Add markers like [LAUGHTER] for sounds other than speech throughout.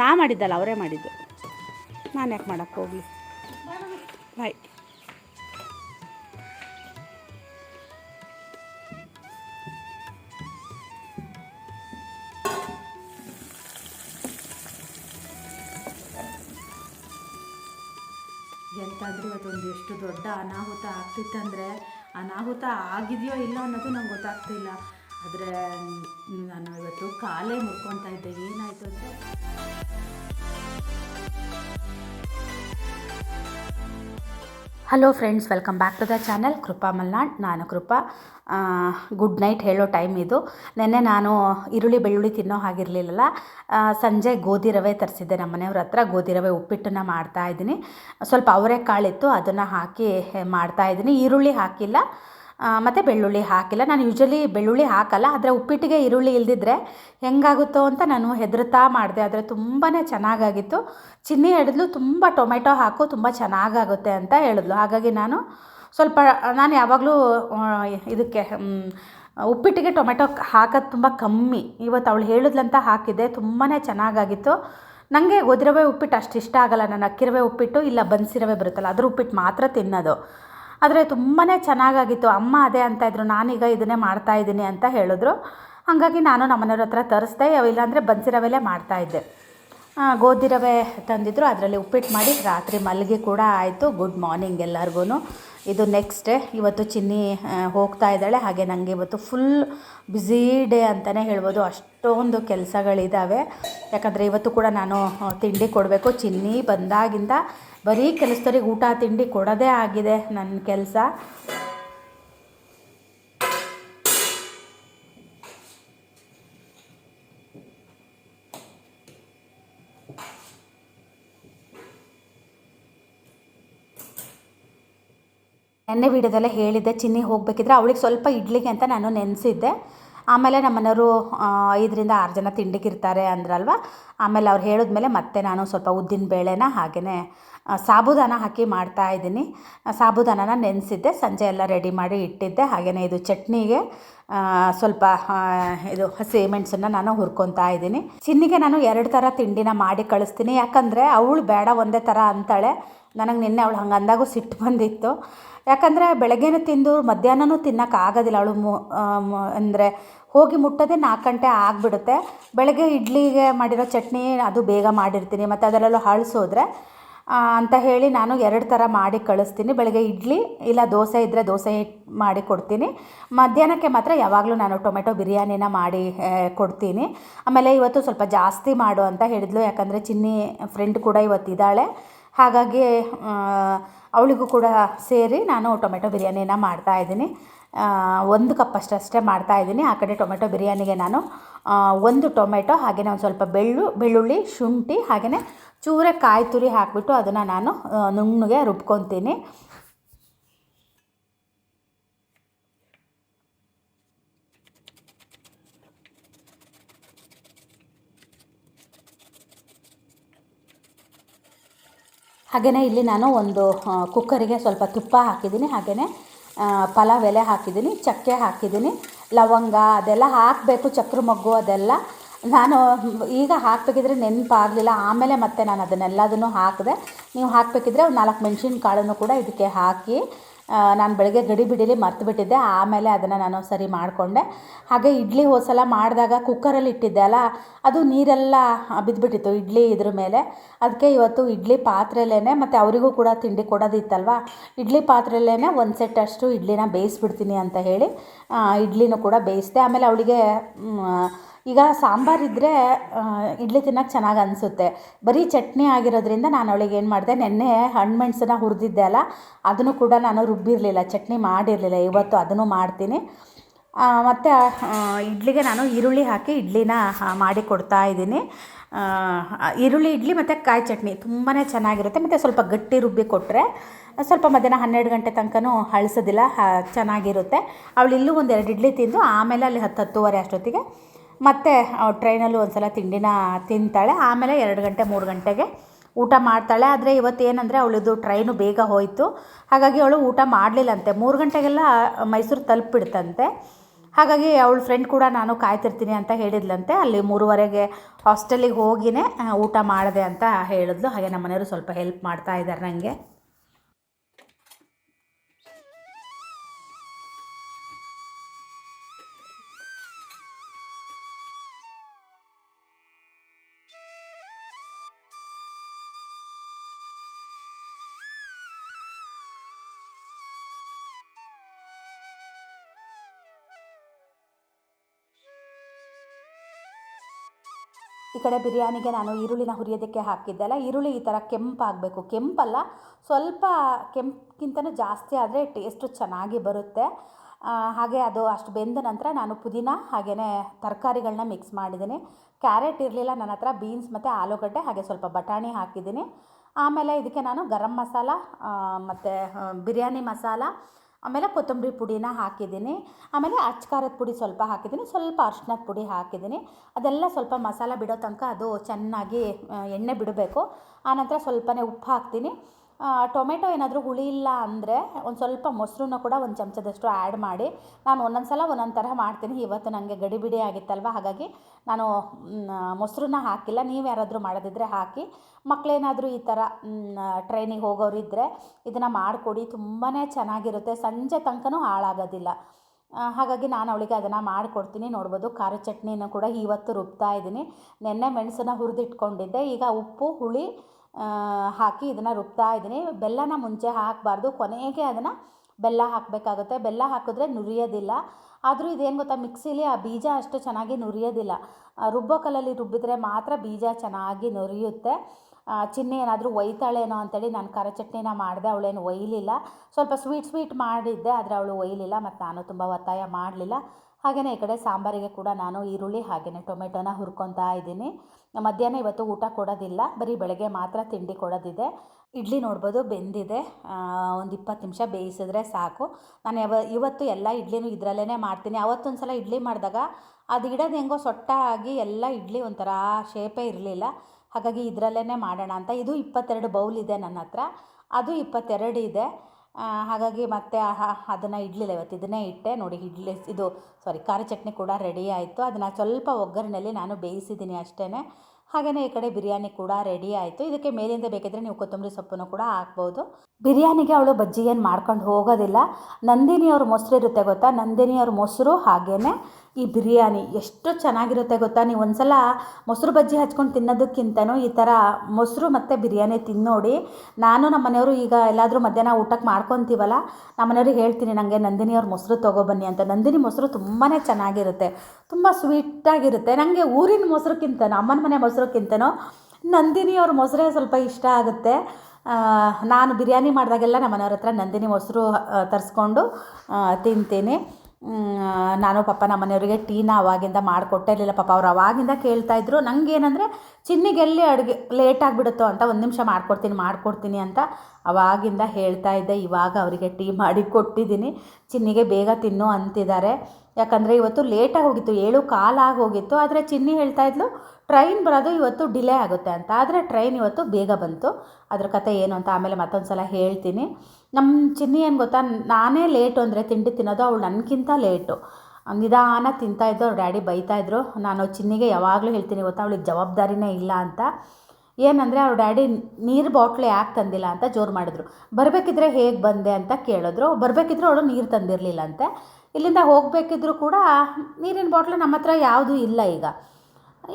ನಾ ಮಾಡಿದ್ದಲ್ಲ ಅವರೇ ಮಾಡಿದ್ದು. ನಾನು ಯಾಕೆ ಮಾಡಕ್ಕೆ ಹೋಗಲಿ? ಬಾಯ್ ಎಂತಾದ್ರೂ ಅದೊಂದು ಎಷ್ಟು ದೊಡ್ಡ ಅನಾಹುತ ಆಗ್ತಿತ್ತಂದರೆ ಅನಾಹುತ ಆಗಿದೆಯೋ ಇಲ್ಲ ಅನ್ನೋದು ನಂಗೆ ಗೊತ್ತಾಗ್ತಿಲ್ಲ. ಆದರೆ ನಾನು ಇವತ್ತು ಕಾಲೇ ಮುರ್ಕೊತಾ ಇದ್ದೆ. ಏನಾಯಿತು ಅಂದರೆ hello friends welcome back to the channel Krupa Malnad, ನಾನು ಕೃಪಾ. ಗುಡ್ ನೈಟ್ ಹೇಳೋ ಟೈಮ್ ಇದು. ನೆನ್ನೆ ನಾನು ಈರುಳ್ಳಿ ಬೆಳ್ಳುಳ್ಳಿ ತಿನ್ನೋ ಹಾಗಿರಲಿಲ್ಲ ಸಂಜೆ ಗೋಧಿ ರವೆ ತರಿಸಿದ್ದೆ ನಮ್ಮ ಮನೆಯವ್ರ ಹತ್ರ. ಗೋಧಿ ರವೆ ಉಪ್ಪಿಟ್ಟನ್ನು ಮಾಡ್ತಾ ಇದ್ದೀನಿ. ಸ್ವಲ್ಪ ಅವರೆಕಾಳಿತ್ತು ಅದನ್ನು ಹಾಕಿ ಮಾಡ್ತಾ ಇದ್ದೀನಿ. ಈರುಳ್ಳಿ ಹಾಕಿಲ್ಲ. ಮತ್ತು ಬೆಳ್ಳುಳ್ಳಿ ಹಾಕಿಲ್ಲ. ನಾನು ಯೂಶ್ವಲಿ ಬೆಳ್ಳುಳ್ಳಿ ಹಾಕಲ್ಲ, ಆದರೆ ಉಪ್ಪಿಟ್ಟಿಗೆ ಈರುಳ್ಳಿ ಇಲ್ದಿದ್ರೆ ಹೆಂಗಾಗುತ್ತೋ ಅಂತ ನಾನು ಹೆದರ್ತಾ ಮಾಡಿದೆ. ಆದರೆ ತುಂಬಾ ಚೆನ್ನಾಗಾಗಿತ್ತು. ಚಿನ್ನಿ ಹೇಳಿದ್ಲು ತುಂಬ ಟೊಮೆಟೊ ಹಾಕು, ತುಂಬ ಚೆನ್ನಾಗಾಗುತ್ತೆ ಅಂತ ಹೇಳಿದ್ಲು ಹಾಗಾಗಿ ನಾನು ಸ್ವಲ್ಪ, ನಾನು ಯಾವಾಗಲೂ ಇದಕ್ಕೆ ಉಪ್ಪಿಟ್ಟಿಗೆ ಟೊಮೆಟೊ ಹಾಕೋದು ತುಂಬ ಕಮ್ಮಿ. ಇವತ್ತು ಅವಳು ಹೇಳಿದ್ಲಂತ ಹಾಕಿದ್ದೆ ತುಂಬಾ ಚೆನ್ನಾಗಾಗಿತ್ತು. ನನಗೆ ಒದಿರವೆ ಉಪ್ಪಿಟ್ಟು ಅಷ್ಟು ಇಷ್ಟ ಆಗಲ್ಲ. ನಾನು ಅಕ್ಕಿರವೆ ಉಪ್ಪಿಟ್ಟು ಇಲ್ಲ, ಬನ್ಸಿರವೆ ಬರುತ್ತಲ್ಲ, ಅದ್ರ ಉಪ್ಪಿಟ್ಟು ಮಾತ್ರ ತಿನ್ನೋದು. ಆದರೆ ತುಂಬಾ ಚೆನ್ನಾಗಾಗಿತ್ತು. ಅಮ್ಮ ಅದೇ ಅಂತ ಇದ್ರು, ನಾನೀಗ ಇದನ್ನೇ ಮಾಡ್ತಾ ಇದ್ದೀನಿ ಅಂತ ಹೇಳಿದ್ರು. ಹಾಗಾಗಿ ನಾನು ನಮ್ಮನೆಯವ್ರ ಹತ್ರ ತರಿಸ್ದೆ ಇಲ್ಲಾಂದರೆ ಬನ್ಸಿ ರವೆಲೇ ಮಾಡ್ತಾಯಿದ್ದೆ ಗೋಧಿ ರವೆ ತಂದಿದ್ರು, ಅದರಲ್ಲಿ ಉಪ್ಪಿಟ್ಟು ಮಾಡಿ ರಾತ್ರಿ ಮಲ್ಲಿಗೆ ಕೂಡ ಆಯಿತು. ಗುಡ್ ಮಾರ್ನಿಂಗ್ ಎಲ್ಲರಿಗೂ ಇದು ನೆಕ್ಸ್ಟ್ ಡೇ. ಇವತ್ತು ಚಿನ್ನಿ ಹೋಗ್ತಾ ಇದ್ದಾಳೆ. ಹಾಗೆ ನನಗೆ ಇವತ್ತು ಫುಲ್ ಬ್ಯುಸಿ ಡೇ ಅಂತಲೇ ಹೇಳ್ಬೋದು. ಅಷ್ಟೊಂದು ಕೆಲಸಗಳಿದ್ದಾವೆ ಯಾಕಂದರೆ ಇವತ್ತು ಕೂಡ ನಾನು ತಿಂಡಿ ಕೊಡಬೇಕು. ಚಿನ್ನಿ ಬಂದಾಗಿಂದ ಬರೀ ಕೆಲಸದವ್ರಿಗೆ ಊಟ, ತಿಂಡಿ ಕೊಡೋದೇ ಆಗಿದೆ ನನ್ನ ಕೆಲಸ. ನೆನ್ನೆ ವೀಡಿಯೋದಲ್ಲೇ ಹೇಳಿದ್ದೆ, ಚಿನ್ನಿ ಹೋಗಬೇಕಿದ್ರೆ ಅವಳಿಗೆ ಸ್ವಲ್ಪ ಇಡ್ಲಿಗೆ ಅಂತ ನಾನು ನೆನೆಸಿದ್ದೆ. ಆಮೇಲೆ ನಮ್ಮ ಮನೆಯವರು ಐದರಿಂದ ಆರು ಜನ ತಿಂಡಿಗೆ ಇರ್ತಾರೆ ಅಂದ್ರಲ್ವ? ಆಮೇಲೆ ಅವ್ರು ಹೇಳಿದ್ಮೇಲೆ ಮತ್ತೆ ನಾನು ಸ್ವಲ್ಪ ಉದ್ದಿನ ಬೇಳೆನ ಹಾಗೆಯೇ ಸಾಬುದಾನ ಹಾಕಿ ಮಾಡ್ತಾ ಇದ್ದೀನಿ. ಸಾಬುದಾನನ ನೆನೆಸಿದ್ದೆ, ಸಂಜೆ ಎಲ್ಲ ರೆಡಿ ಮಾಡಿ ಇಟ್ಟಿದ್ದೆ. ಹಾಗೆಯೇ ಇದು ಚಟ್ನಿಗೆ ಸ್ವಲ್ಪ ಇದು ಇದು ಹಸಿಮೆಣಸನ್ನು ನಾನು ಹುರ್ಕೊತಾ ಇದ್ದೀನಿ. ಚಿನ್ನಿಗೆ ನಾನು ಎರಡು ಥರ ತಿಂಡಿನ ಮಾಡಿ ಕಳಿಸ್ತೀನಿ. ಯಾಕಂದರೆ ಅವಳು ಬೇಡ, ಒಂದೇ ಥರ ಅಂತಾಳೆ. ನನಗೆ ನಿನ್ನೆ ಅವಳು ಹಂಗೆ ಅಂದಾಗೂ ಸಿಟ್ಟು ಬಂದಿತ್ತು. ಯಾಕಂದರೆ ಬೆಳಗ್ಗೆನೂ ತಿಂದು, ಮಧ್ಯಾಹ್ನನೂ ತಿನ್ನೋಕ್ಕಾಗೋದಿಲ್ಲ ಅವಳು ಮು, ಅಂದರೆ ಹೋಗಿ ಮುಟ್ಟೋದೇ ನಾಲ್ಕು ಗಂಟೆ ಆಗಿಬಿಡುತ್ತೆ. ಬೆಳಗ್ಗೆ ಇಡ್ಲಿಗೆ ಮಾಡಿರೋ ಚಟ್ನಿ, ಅದು ಬೇಗ ಮಾಡಿರ್ತೀನಿ. ಮತ್ತು ಅದರಲ್ಲೂ ಹಳಸೋದ್ರೆ ಅಂತ ಹೇಳಿ ನಾನು ಎರಡು ಥರ ಮಾಡಿ ಕಳಿಸ್ತೀನಿ. ಬೆಳಗ್ಗೆ ಇಡ್ಲಿ, ಇಲ್ಲ ದೋಸೆ ಇದ್ದರೆ ದೋಸೆ ಮಾಡಿ ಕೊಡ್ತೀನಿ. ಮಧ್ಯಾಹ್ನಕ್ಕೆ ಮಾತ್ರ ಯಾವಾಗಲೂ ನಾನು ಟೊಮೆಟೊ ಬಿರಿಯಾನಿನ ಮಾಡಿ ಕೊಡ್ತೀನಿ. ಆಮೇಲೆ ಇವತ್ತು ಸ್ವಲ್ಪ ಜಾಸ್ತಿ ಮಾಡು ಅಂತ ಹೇಳಿದ್ಲು. ಯಾಕಂದರೆ ಚಿನ್ನಿ ಫ್ರೆಂಡ್ ಕೂಡ ಇವತ್ತಿದ್ದಾಳೆ ಹಾಗಾಗಿ ಅವಳಿಗೂ ಕೂಡ ಸೇರಿ ನಾನು ಟೊಮೆಟೊ ಬಿರಿಯಾನಿನ ಮಾಡ್ತಾಯಿದ್ದೀನಿ ಒಂದು ಕಪ್ ಅಷ್ಟಷ್ಟೇ ಮಾಡ್ತಾಯಿದ್ದೀನಿ ಆ ಕಡೆ ಟೊಮೆಟೊ ಬಿರಿಯಾನಿಗೆ ನಾನು ಒಂದು ಟೊಮೆಟೊ ಹಾಗೆಯೇ ಒಂದು ಸ್ವಲ್ಪ ಬೆಳ್ಳು, ಬೆಳ್ಳುಳ್ಳಿ, ಶುಂಠಿ ಹಾಗೆಯೇ ಚೂರೇ ಕಾಯಿ ತುರಿ ಹಾಕಿಬಿಟ್ಟು ಅದನ್ನು ನಾನು ನುಣ್ಣಗೆ ರುಬ್ಕೊತೀನಿ. ಹಾಗೆಯೇ ಇಲ್ಲಿ ನಾನು ಒಂದು ಕುಕ್ಕರಿಗೆ ಸ್ವಲ್ಪ ತುಪ್ಪ ಹಾಕಿದ್ದೀನಿ. ಹಾಗೆಯೇ ಪಲಾವ್ ಎಲೆ ಹಾಕಿದ್ದೀನಿ, ಚಕ್ಕೆ ಹಾಕಿದ್ದೀನಿ, ಲವಂಗ ಅದೆಲ್ಲ ಹಾಕಬೇಕು ಚಕ್ರ ಮೊಗ್ಗು ಅದೆಲ್ಲ. ನಾನು ಈಗ ಹಾಕಬೇಕಿದ್ರೆ ನೆನಪಾಗಲಿಲ್ಲ, ಆಮೇಲೆ ಮತ್ತೆ ನಾನು ಅದನ್ನೆಲ್ಲದನ್ನು ಹಾಕಿದೆ. ನೀವು ಹಾಕಬೇಕಿದ್ರೆ ಒಂದು ನಾಲ್ಕು ಮೆಣಸಿನ ಕಾಳನ್ನು ಕೂಡ ಇದಕ್ಕೆ ಹಾಕಿ ನಾನು ಬೆಳಗ್ಗೆ ಗಡಿ ಬಿಡಿಲಿ ಮರ್ತು ಬಿಟ್ಟಿದ್ದೆ. ಆಮೇಲೆ ಅದನ್ನು ನಾನು ಸರಿ ಮಾಡಿಕೊಂಡೆ. ಹಾಗೆ ಇಡ್ಲಿ ಹೋದ್ಸಲ ಮಾಡಿದಾಗ ಕುಕ್ಕರಲ್ಲಿ ಇಟ್ಟಿದ್ದೆ ಅಲ್ಲ, ಅದು ನೀರೆಲ್ಲ ಬಿದ್ದುಬಿಟ್ಟಿತ್ತು ಇಡ್ಲಿ ಇದ್ರ ಮೇಲೆ. ಅದಕ್ಕೆ ಇವತ್ತು ಇಡ್ಲಿ ಪಾತ್ರೆಯಲ್ಲೇ ಮತ್ತು ಅವರಿಗೂ ಕೂಡ ತಿಂಡಿ ಕೊಡೋದಿತ್ತಲ್ವ? ಇಡ್ಲಿ ಪಾತ್ರೆಯಲ್ಲೇ ಒಂದು ಸೆಟ್ ಅಷ್ಟು ಇಡ್ಲಿನ ಬೇಯಿಸ್ಬಿಡ್ತೀನಿ ಅಂತ ಹೇಳಿ ಇಡ್ಲಿನೂ ಕೂಡ ಬೇಯಿಸಿದೆ. ಆಮೇಲೆ ಅವಳಿಗೆ ಈಗ ಸಾಂಬಾರಿದ್ದರೆ ಇಡ್ಲಿ ತಿನ್ನೋಕೆ ಚೆನ್ನಾಗಿ ಅನಿಸುತ್ತೆ. ಬರೀ ಚಟ್ನಿ ಆಗಿರೋದ್ರಿಂದ ನಾನು ಅವಳಿಗೆ ಏನು ಮಾಡಿದೆ, ನೆನ್ನೆ ಹಣ್ಣು ಮೆಣಸನ್ನ ಹುರಿದಿದ್ದೆ ಅಲ್ಲ, ಅದನ್ನು ಕೂಡ ನಾನು ರುಬ್ಬಿರಲಿಲ್ಲ, ಚಟ್ನಿ ಮಾಡಿರಲಿಲ್ಲ, ಇವತ್ತು ಅದನ್ನು ಮಾಡ್ತೀನಿ. ಮತ್ತು ಇಡ್ಲಿಗೆ ನಾನು ಈರುಳ್ಳಿ ಹಾಕಿ ಇಡ್ಲಿನ ಮಾಡಿ ಕೊಡ್ತಾ ಇದ್ದೀನಿ. ಈರುಳ್ಳಿ ಇಡ್ಲಿ ಮತ್ತು ಕಾಯಿ ಚಟ್ನಿ ತುಂಬಾ ಚೆನ್ನಾಗಿರುತ್ತೆ. ಮತ್ತು ಸ್ವಲ್ಪ ಗಟ್ಟಿ ರುಬ್ಬಿ ಕೊಟ್ಟರೆ ಸ್ವಲ್ಪ ಮಧ್ಯಾಹ್ನ ಹನ್ನೆರಡು ಗಂಟೆ ತನಕನೂ ಅಳಿಸೋದಿಲ್ಲ ಚೆನ್ನಾಗಿರುತ್ತೆ. ಅವಳು ಇಲ್ಲೂ ಒಂದು ಎರಡು ಇಡ್ಲಿ ತಿಂದು, ಆಮೇಲೆ ಅಲ್ಲಿ ಹತ್ತು ಹತ್ತುವರೆ ಅಷ್ಟೊತ್ತಿಗೆ ಮತ್ತೆ ಟ್ರೈನಲ್ಲೂ ಒಂದು ಸಲ ತಿಂಡಿನ ತಿಂತಾಳೆ. ಆಮೇಲೆ ಎರಡು ಗಂಟೆ, ಮೂರು ಗಂಟೆಗೆ ಊಟ ಮಾಡ್ತಾಳೆ. ಆದರೆ ಇವತ್ತು ಏನಂದರೆ ಅವಳದು ಟ್ರೈನು ಬೇಗ ಹೋಯಿತು. ಹಾಗಾಗಿ ಅವಳು ಊಟ ಮಾಡಲಿಲ್ಲಂತೆ. ಮೂರು ಗಂಟೆಗೆಲ್ಲ ಮೈಸೂರು ತಲುಪಿಡ್ತಂತೆ. ಹಾಗಾಗಿ ಅವಳ ಫ್ರೆಂಡ್ ಕೂಡ ನಾನು ಕಾಯ್ತಿರ್ತೀನಿ ಅಂತ ಹೇಳಿದ್ಲಂತೆ. ಅಲ್ಲಿ ಮೂರುವರೆಗೆ ಹಾಸ್ಟೆಲಿಗೆ ಹೋಗಿನೇ ಊಟ ಮಾಡಿದೆ ಅಂತ ಹೇಳಿದ್ಲು. ಹಾಗೆ ನಮ್ಮ ಮನೆಯವರು ಸ್ವಲ್ಪ ಹೆಲ್ಪ್ ಮಾಡ್ತಾ ಇದ್ದಾರೆ ನನಗೆ ಕಡೆ ಬಿರಿಯಾನಿಗೆ ನಾನು ಈರುಳ್ಳಿನ ಹುರಿಯೋದಕ್ಕೆ ಹಾಕಿದ್ದಲ್ಲ ಈರುಳ್ಳಿ ಈ ಥರ ಕೆಂಪಾಗಬೇಕು. ಕೆಂಪಲ್ಲ, ಸ್ವಲ್ಪ ಕೆಂಪ್ಗಿಂತನೂ ಜಾಸ್ತಿ ಆದರೆ ಟೇಸ್ಟು ಚೆನ್ನಾಗಿ ಬರುತ್ತೆ. ಹಾಗೆ ಅದು ಅಷ್ಟು ಬೆಂದ ನಂತರ ನಾನು ಪುದೀನ ಹಾಗೆಯೇ ತರಕಾರಿಗಳನ್ನ ಮಿಕ್ಸ್ ಮಾಡಿದ್ದೀನಿ. ಕ್ಯಾರೆಟ್ ಇರಲಿಲ್ಲ, ನನ್ನ ಹತ್ರ ಬೀನ್ಸ್ ಮತ್ತು ಆಲೂಗಡ್ಡೆ, ಹಾಗೆ ಸ್ವಲ್ಪ ಬಟಾಣಿ ಹಾಕಿದ್ದೀನಿ. ಆಮೇಲೆ ಇದಕ್ಕೆ ನಾನು ಗರಂ ಮಸಾಲ ಮತ್ತು ಬಿರಿಯಾನಿ ಮಸಾಲ ಆಮೇಲೆ ಕೊತ್ತಂಬರಿ ಪುಡಿನ ಹಾಕಿದ್ದೀನಿ. ಆಮೇಲೆ ಅಚ್ಕಾರದ ಪುಡಿ ಸ್ವಲ್ಪ ಹಾಕಿದ್ದೀನಿ. ಸ್ವಲ್ಪ ಅರ್ಶಿನದ ಪುಡಿ ಹಾಕಿದ್ದೀನಿ. ಅದೆಲ್ಲ ಸ್ವಲ್ಪ ಮಸಾಲ ಬಿಡೋ ತನಕ ಅದು ಚೆನ್ನಾಗಿ ಎಣ್ಣೆ ಬಿಡಬೇಕು. ಆನಂತರ ಸ್ವಲ್ಪನೇ ಉಪ್ಪು ಹಾಕ್ತೀನಿ. ಟೊಮೆಟೊ ಏನಾದರೂ ಹುಳಿ ಇಲ್ಲ ಅಂದರೆ ಒಂದು ಸ್ವಲ್ಪ ಮೊಸರನ್ನ ಕೂಡ ಒಂದು ಚಮಚದಷ್ಟು ಆ್ಯಡ್ ಮಾಡಿ ನಾನು ಒಂದೊಂದು ಸಲ ಒಂದೊಂದು ಥರ ಮಾಡ್ತೀನಿ. ಇವತ್ತು ನನಗೆ ಗಡಿಬಿಡಿ ಆಗಿತ್ತಲ್ವ? ಹಾಗಾಗಿ ನಾನು ಮೊಸರನ್ನ ಹಾಕಿಲ್ಲ. ನೀವು ಯಾರಾದರೂ ಮಾಡೋದಿದ್ದರೆ ಹಾಕಿ. ಮಕ್ಕಳೇನಾದರೂ ಈ ಥರ ಟ್ರೈನಿಗೆ ಹೋಗೋರು ಇದ್ದರೆ ಇದನ್ನು ಮಾಡಿಕೊಡಿ. ತುಂಬಾ ಚೆನ್ನಾಗಿರುತ್ತೆ. ಸಂಜೆ ತನಕನೂ ಹಾಳಾಗೋದಿಲ್ಲ. ಹಾಗಾಗಿ ನಾನು ಅವಳಿಗೆ ಅದನ್ನು ಮಾಡಿಕೊಡ್ತೀನಿ. ನೋಡ್ಬೋದು ಖಾರ ಚಟ್ನಿನೂ ಕೂಡ ಇವತ್ತು ರುಬ್ತಾ ಇದ್ದೀನಿ. ನೆನ್ನೆ ಮೆಣಸನ್ನ ಹುರಿದಿಟ್ಕೊಂಡಿದ್ದೆ. ಈಗ ಉಪ್ಪು, ಹುಳಿ ಹಾಕಿ ಇದನ್ನು ರುಬ್ತಾ ಇದ್ದೀನಿ. ಬೆಲ್ಲನ ಮುಂಚೆ ಹಾಕಬಾರ್ದು. ಕೊನೆಗೆ ಅದನ್ನು ಬೆಲ್ಲ ಹಾಕಬೇಕಾಗುತ್ತೆ. ಬೆಲ್ಲ ಹಾಕಿದ್ರೆ ನುರಿಯೋದಿಲ್ಲ. ಆದರೂ ಇದೇನು ಗೊತ್ತಾ? ಮಿಕ್ಸಿಲಿ ಆ ಬೀಜ ಅಷ್ಟು ಚೆನ್ನಾಗಿ ನುರಿಯೋದಿಲ್ಲ. ರುಬ್ಬೋ ಕಲ್ಲಲ್ಲಿ ರುಬ್ಬಿದ್ರೆ ಮಾತ್ರ ಬೀಜ ಚೆನ್ನಾಗಿ ನುರಿಯುತ್ತೆ. ಚಿನ್ನೆ ಚಿನ್ನಿ ಏನಾದರೂ ಒಯ್ತಾಳೇನೋ ಅಂತೇಳಿ ನಾನು ಖಾರ ಚಟ್ನಿನ ಮಾಡಿದೆ. ಅವಳೇನು ಒಯ್ಯಲಿಲ್ಲ ಸ್ವಲ್ಪ ಸ್ವೀಟ್ ಸ್ವೀಟ್ ಮಾಡಿದ್ದೆ, ಆದರೆ ಅವಳು ಒಯ್ಯಲಿಲ್ಲ ಮತ್ತು ನಾನು ತುಂಬ ಒತ್ತಾಯ ಮಾಡಲಿಲ್ಲ. ಹಾಗೆಯೇ ಈ ಕಡೆ ಸಾಂಬಾರಿಗೆ ಕೂಡ ನಾನು ಈರುಳ್ಳಿ ಹಾಗೆಯೇ ಟೊಮೆಟೊನ ಹುರ್ಕೊತಾ ಇದ್ದೀನಿ. ಮಧ್ಯಾಹ್ನ ಇವತ್ತು ಊಟ ಕೊಡೋದಿಲ್ಲ, ಬರೀ ಬೆಳಗ್ಗೆ ಮಾತ್ರ ತಿಂಡಿ ಕೊಡೋದಿದೆ. ಇಡ್ಲಿ ನೋಡ್ಬೋದು, ಬೆಂದಿದೆ. ಒಂದು ಇಪ್ಪತ್ತು ನಿಮಿಷ ಬೇಯಿಸಿದ್ರೆ ಸಾಕು. ನಾನು ಯಾವ, ಇವತ್ತು ಎಲ್ಲ ಇಡ್ಲಿನೂ ಇದರಲ್ಲೇ ಮಾಡ್ತೀನಿ. ಅವತ್ತೊಂದು ಸಲ ಇಡ್ಲಿ ಮಾಡಿದಾಗ ಅದು ಇಡೋದು ಹೆಂಗೋ ಸೊಟ್ಟಾಗಿ ಎಲ್ಲ ಇಡ್ಲಿ ಒಂಥರ ಶೇಪೇ ಇರಲಿಲ್ಲ. ಹಾಗಾಗಿ ಇದರಲ್ಲೇ ಮಾಡೋಣ ಅಂತ. ಇದು ಇಪ್ಪತ್ತೆರಡು ಬೌಲ್ ಇದೆ ನನ್ನ ಹತ್ರ. ಅದು ಇಪ್ಪತ್ತೆರಡು ಇದೆ. ಹಾಗಾಗಿ ಮತ್ತೆ ಅದನ್ನು ಇಡ್ಲಿಲ್ಲ ಇವತ್ತು. ಇದನ್ನೇ ಇಟ್ಟೆ. ನೋಡಿ, ಇಡ್ಲಿ, ಇದು ಸಾರಿ ಖಾರ ಚಟ್ನಿ ಕೂಡ ರೆಡಿ ಆಯಿತು. ಅದನ್ನು ಸ್ವಲ್ಪ ಒಗ್ಗರಣೆಯಲ್ಲಿ ನಾನು ಬೇಯಿಸಿದ್ದೀನಿ ಅಷ್ಟೇ ಹಾಗೆಯೇ ಈ ಕಡೆ ಬಿರಿಯಾನಿ ಕೂಡ ರೆಡಿ ಆಯಿತು. ಇದಕ್ಕೆ ಮೇಲಿಂದ ಬೇಕಿದ್ರೆ ನೀವು ಕೊತ್ತಂಬರಿ ಸೊಪ್ಪನ್ನು ಕೂಡ ಹಾಕ್ಬೋದು. ಬಿರಿಯಾನಿಗೆ ಅವಳು ಬಜ್ಜಿ ಏನು ಮಾಡ್ಕೊಂಡು ಹೋಗೋದಿಲ್ಲ. ನಂದಿನಿ ಅವ್ರ ಮೊಸರು ಇರುತ್ತೆ ಗೊತ್ತಾ? ನಂದಿನಿ ಅವ್ರ ಮೊಸರು ಹಾಗೆಯೇ ಈ ಬಿರಿಯಾನಿ ಎಷ್ಟು ಚೆನ್ನಾಗಿರುತ್ತೆ ಗೊತ್ತಾ? ನೀವು ಒಂದ್ಸಲ ಮೊಸರು ಬಜ್ಜಿ ಹಚ್ಕೊಂಡು ತಿನ್ನೋದಕ್ಕಿಂತನೂ ಈ ಥರ ಮೊಸರು ಮತ್ತು ಬಿರಿಯಾನಿ ತಿನ್ನೋಡಿ ನಾನು ನಮ್ಮ ಮನೆಯವರು ಈಗ ಎಲ್ಲಾದರೂ ಮಧ್ಯಾಹ್ನ ಊಟಕ್ಕೆ ಮಾಡ್ಕೊತೀವಲ್ಲ, ನಮ್ಮ ಮನೆಯವ್ರಿಗೆ ಹೇಳ್ತೀನಿ ನನಗೆ ನಂದಿನಿ ಅವ್ರ ಮೊಸರು ತೊಗೊಬನ್ನಿ ಅಂತ. ನಂದಿನಿ ಮೊಸರು ತುಂಬಾ ಚೆನ್ನಾಗಿರುತ್ತೆ, ತುಂಬ ಸ್ವೀಟಾಗಿರುತ್ತೆ ನನಗೆ ಊರಿನ ಮೊಸರುಕ್ಕಿಂತನೂ, ಅಮ್ಮನ ಮನೆ ಮೊಸರುಕ್ಕಿಂತನೂ ನಂದಿನಿ ಅವ್ರ ಮೊಸರೇ ಸ್ವಲ್ಪ ಇಷ್ಟ ಆಗುತ್ತೆ. ನಾನು ಬಿರಿಯಾನಿ ಮಾಡಿದಾಗೆಲ್ಲ ನಮ್ಮ ಮನೆಯವ್ರ ಹತ್ರ ನಂದಿನಿ ಮೊಸರು ತರಿಸ್ಕೊಂಡು ತಿಂತೀನಿ. ನಾನು ಪಾಪ ನಮ್ಮ ಮನೆಯವರಿಗೆ ಟೀನ ಅವಾಗಿಂದ ಮಾಡಿಕೊಟ್ಟೇ ಇರಲಿಲ್ಲ. ಪಾಪ ಅವ್ರು ಅವಾಗಿಂದ ಕೇಳ್ತಾಯಿದ್ರು ನನಗೆ ಏನಂದರೆ ಚಿನ್ನಿಗೆ ಎಲ್ಲಿ ಅಡುಗೆ ಲೇಟ್ ಆಗಿಬಿಡುತ್ತೋ ಅಂತ ಒಂದು ನಿಮಿಷ ಮಾಡ್ಕೊಡ್ತೀನಿ ಮಾಡ್ಕೊಡ್ತೀನಿ ಅಂತ ಅವಾಗಿಂದ ಹೇಳ್ತಾ ಇದ್ದೆ. ಇವಾಗ ಅವರಿಗೆ ಟೀ ಮಾಡಿ ಕೊಟ್ಟಿದ್ದೀನಿ. ಚಿನ್ನಿಗೆ ಬೇಗ ತಿನ್ನು ಅಂತಿದ್ದಾರೆ. ಯಾಕಂದರೆ ಇವತ್ತು ಲೇಟಾಗಿ ಹೋಗಿತ್ತು ಏಳು ಕಾಲಾಗಿ ಹೋಗಿತ್ತು. ಆದರೆ ಚಿನ್ನಿ ಹೇಳ್ತಾ ಇದ್ಲು ಟ್ರೈನ್ ಬರೋದು ಇವತ್ತು ಡಿಲೇ ಆಗುತ್ತೆ ಅಂತ. ಆದರೆ ಟ್ರೈನ್ ಇವತ್ತು ಬೇಗ ಬಂತು. ಅದ್ರ ಕತೆ ಏನು ಅಂತ ಆಮೇಲೆ ಮತ್ತೊಂದು ಸಲ ಹೇಳ್ತೀನಿ. ನಮ್ಮ ಚಿನ್ನಿ ಏನು ಗೊತ್ತಾ, ನಾನೇ ಲೇಟು ಅಂದರೆ ತಿಂಡಿ ತಿನ್ನೋದು ಅವಳು ನನಗಿಂತ ಲೇಟು ನಿಧಾನ ತಿಂತಾ ಇದ್ದು ಅವ್ರ ಡ್ಯಾಡಿ ಬೈತಾ ಇದ್ರು. ನಾನು ಚಿನ್ನಿಗೆ ಯಾವಾಗಲೂ ಹೇಳ್ತೀನಿ ಗೊತ್ತಾ, ಅವಳಿಗೆ ಜವಾಬ್ದಾರಿನೇ ಇಲ್ಲ ಅಂತ. ಏನಂದರೆ ಅವ್ರ ಡ್ಯಾಡಿ ನೀರು ಬಾಟ್ಲು ಯಾಕೆ ತಂದಿಲ್ಲ ಅಂತ ಜೋರು ಮಾಡಿದ್ರು. ಬರಬೇಕಿದ್ರೆ ಹೇಗೆ ಬಂದೆ ಅಂತ ಕೇಳಿದ್ರು. ಬರಬೇಕಿದ್ರೆ ಅವಳು ನೀರು ತಂದಿರಲಿಲ್ಲ ಅಂತೆ. ಇಲ್ಲಿಂದ ಹೋಗಬೇಕಿದ್ರು ಕೂಡ ನೀರಿನ ಬಾಟ್ಲು ನಮ್ಮ ಹತ್ರ ಯಾವುದೂ ಇಲ್ಲ ಈಗ.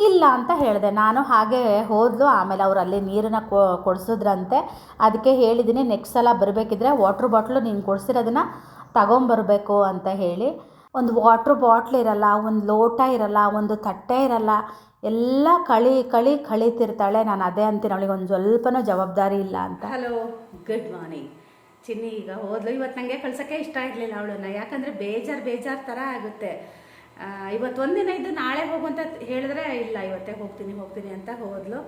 ಇಲ್ಲ ಅಂತ ಹೇಳಿದೆ. ನಾನು ಹಾಗೆ ಹೋದ್ಲು. ಆಮೇಲೆ ಅವ್ರು ಅಲ್ಲಿ ನೀರನ್ನು ಕೊಡಿಸಿದ್ರಂತೆ. ಅದಕ್ಕೆ ಹೇಳಿದ್ದೀನಿ ನೆಕ್ಸ್ಟ್ ಸಲ ಬರಬೇಕಿದ್ರೆ ವಾಟ್ರ್ ಬಾಟ್ಲು ನೀನು ಕೊಡಿಸಿರೋದನ್ನು ತಗೊಂಬರಬೇಕು ಅಂತ ಹೇಳಿ. ಒಂದು ವಾಟ್ರ್ ಬಾಟ್ಲ್ ಇರಲ್ಲ, ಒಂದು ಲೋಟ ಇರಲ್ಲ, ಒಂದು ತಟ್ಟೆ ಇರಲ್ಲ, ಎಲ್ಲ ಕಳಿ ಕಳಿ ಕಳೀತಿರ್ತಾಳೆ. ನಾನು ಅದೇ ಅಂತೀನಿ ಅವಳಿಗೆ, ಒಂದು ಸ್ವಲ್ಪನೂ ಜವಾಬ್ದಾರಿ ಇಲ್ಲ ಅಂತ. ಹಲೋ ಗುಡ್ ಮಾರ್ನಿಂಗ್ ಚಿನ್ನಿ ಈಗ ಹೋದ್ಲು. ಇವತ್ತು ನನಗೆ ಕಳ್ಸೋಕ್ಕೆ ಇಷ್ಟ ಇರಲಿಲ್ಲ ಅವಳನ್ನ. ಯಾಕಂದರೆ ಬೇಜಾರು ಬೇಜಾರು ಥರ ಆಗುತ್ತೆ. ಇವತ್ತು ಒಂದಿನ ಇದ್ದು ನಾಳೆ ಹೋಗು ಅಂತ ಹೇಳಿದ್ರೆ ಇಲ್ಲ, ಇವತ್ತೇ ಹೋಗ್ತೀನಿ ಹೋಗ್ತೀನಿ ಅಂತ ಹೋದ್ಲು.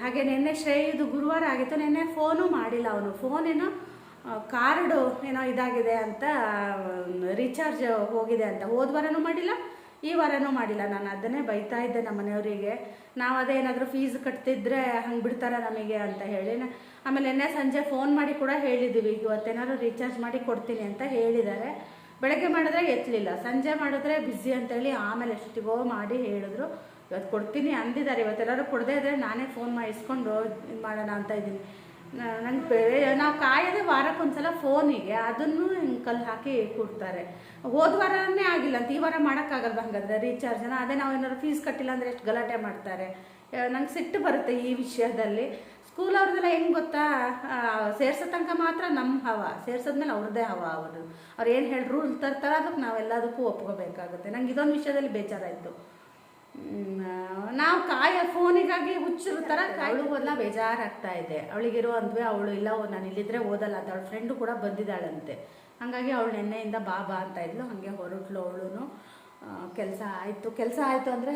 ಹಾಗೆ ನಿನ್ನೆ ಶ್ರೇಯದು ಗುರುವಾರ ಆಗಿತ್ತು, ನಿನ್ನೆ ಫೋನು ಮಾಡಿಲ್ಲ ಅವನು. ಫೋನೇನೋ ಕಾರ್ಡು ಏನೋ ಇದಾಗಿದೆ ಅಂತ ರೀಚಾರ್ಜ್ ಹೋಗಿದೆ ಅಂತ. ಹೋದ ವಾರನೂ ಮಾಡಿಲ್ಲ, ಈ ವಾರನೂ ಮಾಡಿಲ್ಲ. ನಾನು ಅದನ್ನೇ ಬೈತಾ ಇದ್ದೆ ನಮ್ಮ ಮನೆಯವರಿಗೆ. ನಾವು ಅದೇನಾದರೂ ಫೀಸ್ ಕಟ್ತಿದ್ರೆ ಹಂಗೆ ಬಿಡ್ತಾರೆ ನಮಗೆ ಅಂತ ಹೇಳಿ. ಆಮೇಲೆ ನಿನ್ನೆ ಸಂಜೆ ಫೋನ್ ಮಾಡಿ ಕೂಡ ಹೇಳಿದ್ದೀವಿ ಇವತ್ತೇನಾದ್ರು ರೀಚಾರ್ಜ್ ಮಾಡಿ ಕೊಡ್ತೀನಿ ಅಂತ ಹೇಳಿದ್ದಾರೆ. ಬೆಳಗ್ಗೆ ಮಾಡಿದ್ರೆ ಎತ್ತಲಿಲ್ಲ, ಸಂಜೆ ಮಾಡಿದ್ರೆ ಬ್ಯುಸಿ ಅಂತೇಳಿ ಆಮೇಲೆ ಎಷ್ಟಿಗೋ ಮಾಡಿ ಹೇಳಿದ್ರು. ಇವತ್ತು ಕೊಡ್ತೀನಿ ಅಂದಿದ್ದಾರೆ ಇವತ್ತೆಲ್ಲರೂ ಕೊಡದೇ ಇದ್ರೆ ನಾನೇ ಫೋನ್ ಮಾಡಿ ಇಸ್ಕೊಂಡು ಇದು ಮಾಡೋಣ ಅಂತ ಇದ್ದೀನಿ. ನಂಗೆ ನಾವು ಕಾಯೋದೇ ವಾರಕ್ಕೊಂದ್ಸಲ ಫೋನಿಗೆ ಅದನ್ನು ಹಿಂಗೆ ಕಲ್ಲು ಹಾಕಿ ಕೊಡ್ತಾರೆ. ಹೋದ ವಾರನೇ ಆಗಿಲ್ಲ ಅಂತ, ಈ ವಾರ ಮಾಡೋಕ್ಕಾಗಲ್ವ ಹಂಗಾದ್ರೆ ರೀಚಾರ್ಜನ ಅದೇ ನಾವು ಏನಾದ್ರು ಫೀಸ್ ಕಟ್ಟಿಲ್ಲ ಅಂದರೆ ಎಷ್ಟು ಗಲಾಟೆ ಮಾಡ್ತಾರೆ. ನಂಗೆ ಸಿಟ್ಟು ಬರುತ್ತೆ ಈ ವಿಷಯದಲ್ಲಿ. ಸ್ಕೂಲ್ ಅವ್ರದ್ದೆಲ್ಲ ಹೆಂಗೆ ಗೊತ್ತಾ? ಸೇರ್ಸೋ ತನಕ ಮಾತ್ರ ನಮ್ಮ ಹವ. ಸೇರ್ಸೋದ್ಮೇಲೆ ಅವ್ರದ್ದೇ ಹವ ಅವರು ಅವ್ರು ಏನು ಹೇಳಿ ರೂಲ್ ತರ್ತಾರೆ ಅದಕ್ಕೆ ನಾವೆಲ್ಲದಕ್ಕೂ ಒಪ್ಕೋಬೇಕಾಗುತ್ತೆ. ನಂಗೆ ಇದೊಂದು ವಿಷಯದಲ್ಲಿ ಬೇಜಾರಾಯಿತು. ನಾವು ಕಾಯ ಫೋನಿಗಾಗಿ ಹುಚ್ಚರ ಥರ ಅವಳಿಗೆಲ್ಲ ಬೇಜಾರಾಗ್ತಾ ಇದೆ. ಅವಳಿಗಿರೋ ಅಂದ್ವಿ ಅವಳು ಇಲ್ಲ ನಾನು ಇಲ್ಲಿದ್ರೆ ಓದಲ್ಲ ಅಂತ. ಅವಳ ಫ್ರೆಂಡು ಕೂಡ ಬಂದಿದ್ದಾಳಂತೆ. ಹಾಗಾಗಿ ಅವಳು ನೆನ್ನೆಯಿಂದ ಬಾ ಬಾ ಅಂತ ಇದ್ಲು. ಹಾಗೆ ಹೊರಟ್ಲು ಅವಳು ಕೆಲಸ ಆಯಿತು. ಕೆಲಸ ಆಯಿತು ಅಂದರೆ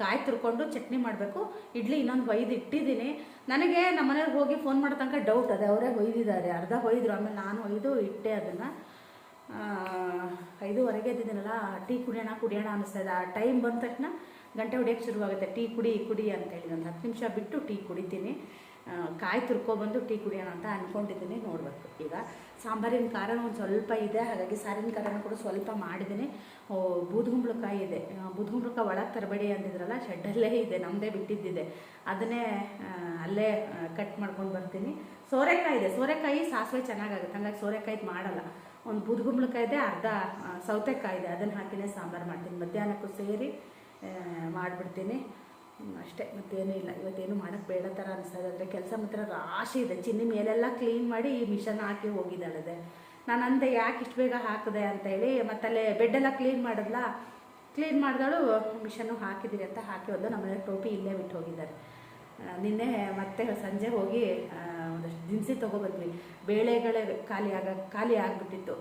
ಕಾಯಿ ತುರ್ಕೊಂಡು ಚಟ್ನಿ ಮಾಡಬೇಕು. ಇಡ್ಲಿ ಇನ್ನೊಂದು ಒಯ್ದು ಇಟ್ಟಿದ್ದೀನಿ. ನನಗೆ ನಮ್ಮ ಮನೆಯವ್ರಿಗೆ ಹೋಗಿ ಫೋನ್ ಮಾಡೋ ತನಕ ಡೌಟ್ ಅದೇ. ಅವರೇ ಒಯ್ದಿದ್ದಾರೆ. ಅರ್ಧ ಒಯ್ದರು. ಆಮೇಲೆ ನಾನು ಒಯ್ದು ಇಟ್ಟೆ ಅದನ್ನು. ಐದುವರೆಗೆ ಎದ್ದಿದ್ದೀನಲ್ಲ, ಟೀ ಕುಡಿಯೋಣ ಕುಡಿಯೋಣ ಅನ್ನಿಸ್ತಾ ಇದೆ. ಆ ಟೈಮ್ ಬಂದ ತಕ್ಷಣ ಗಂಟೆ ಹೊಡಿಯೋಕ್ಕೆ ಶುರುವಾಗುತ್ತೆ. ಟೀ ಕುಡಿ ಕುಡಿ ಅಂತೇಳಿ ಒಂದು ಹತ್ತು ನಿಮಿಷ ಬಿಟ್ಟು ಟೀ ಕುಡಿತೀನಿ. ಕಾಯಿ ತುರ್ಕೊಬಂದು ಟೀ ಕುಡಿಯೋಣ ಅಂತ ಅಂದ್ಕೊಂಡಿದ್ದೀನಿ ನೋಡಬೇಕು. ಈಗ ಸಾಂಬಾರಿನ ಖಾರ ಒಂದು ಸ್ವಲ್ಪ ಇದೆ, ಹಾಗಾಗಿ ಸಾರಿನ ಖಾರನ ಕೂಡ ಸ್ವಲ್ಪ ಮಾಡಿದ್ದೀನಿ. ಬೂದುಗುಂಬಳಕಾಯಿ ಇದೆ. ಬೂದುಗುಂಬಳಕಾಯಿ ಒಳಗೆ ತರಬೇಡಿ ಅಂದಿದ್ರಲ್ಲ, ಶೆಡ್ಡಲ್ಲೇ ಇದೆ ನಮ್ಮದೇ ಬಿಟ್ಟಿದ್ದಿದೆ. ಅದನ್ನೇ ಅಲ್ಲೇ ಕಟ್ ಮಾಡ್ಕೊಂಡು ಬರ್ತೀನಿ. ಸೋರೆಕಾಯಿ ಇದೆ. ಸೋರೆಕಾಯಿ ಸಾಸಿವೆ ಚೆನ್ನಾಗಾಗುತ್ತೆ. ಹಂಗಾಗಿ ಸೋರೆಕಾಯಿ ಮಾಡಲ್ಲ. ಒಂದು ಬೂದುಗುಂಬಳಕಾಯಿ ಇದೆ, ಅರ್ಧ ಸೌತೆಕಾಯಿ ಇದೆ. ಅದನ್ನು ಹಾಕಿನೇ ಸಾಂಬಾರು ಮಾಡ್ತೀನಿ. ಮಧ್ಯಾಹ್ನಕ್ಕೂ ಸೇರಿ ಮಾಡಿಬಿಡ್ತೀನಿ. ಅಷ್ಟೇ, ಮತ್ತೇನೂ ಇಲ್ಲ. ಇವತ್ತೇನು ಮಾಡೋಕ್ಕೆ ಬೇಡ ಥರ ಅನಿಸ್ತಾ ಆದರೆ ಕೆಲಸ ಮಾತ್ರ ರಾಶಿ ಇದೆ. ಚಿನ್ನಿ ಮೇಲೆಲ್ಲ ಕ್ಲೀನ್ ಮಾಡಿ ಈ ಮಿಷನ್ ಹಾಕಿ ಹೋಗಿದ್ದಾಳದೆ. ನಾನು ಅಂದೆ ಯಾಕೆ ಇಷ್ಟು ಬೇಗ ಹಾಕಿದೆ ಅಂತ ಹೇಳಿ, ಮತ್ತಲ್ಲೇ ಬೆಡ್ಡೆಲ್ಲ ಕ್ಲೀನ್ ಮಾಡಿದ್ಲ? ಕ್ಲೀನ್ ಮಾಡಿದಳು ಮಿಷನ್ನು ಹಾಕಿದ್ದೀರಿ ಅಂತ ಹಾಕಿ ಹೋದ್ಲು. ನಮ್ಮನೆ ಟೋಪಿ ಇಲ್ಲೇ ಬಿಟ್ಟು ಹೋಗಿದ್ದಾರೆ. ನಿನ್ನೆ ಮತ್ತೆ ಸಂಜೆ ಹೋಗಿ ಒಂದಷ್ಟು ದಿನಸಿ ತೊಗೊಬಂದ್ವಿ ಬೇಳೆಗಳೇ ಖಾಲಿ ಆಗ, ಖಾಲಿ ಆಗಿಬಿಟ್ಟಿತ್ತು.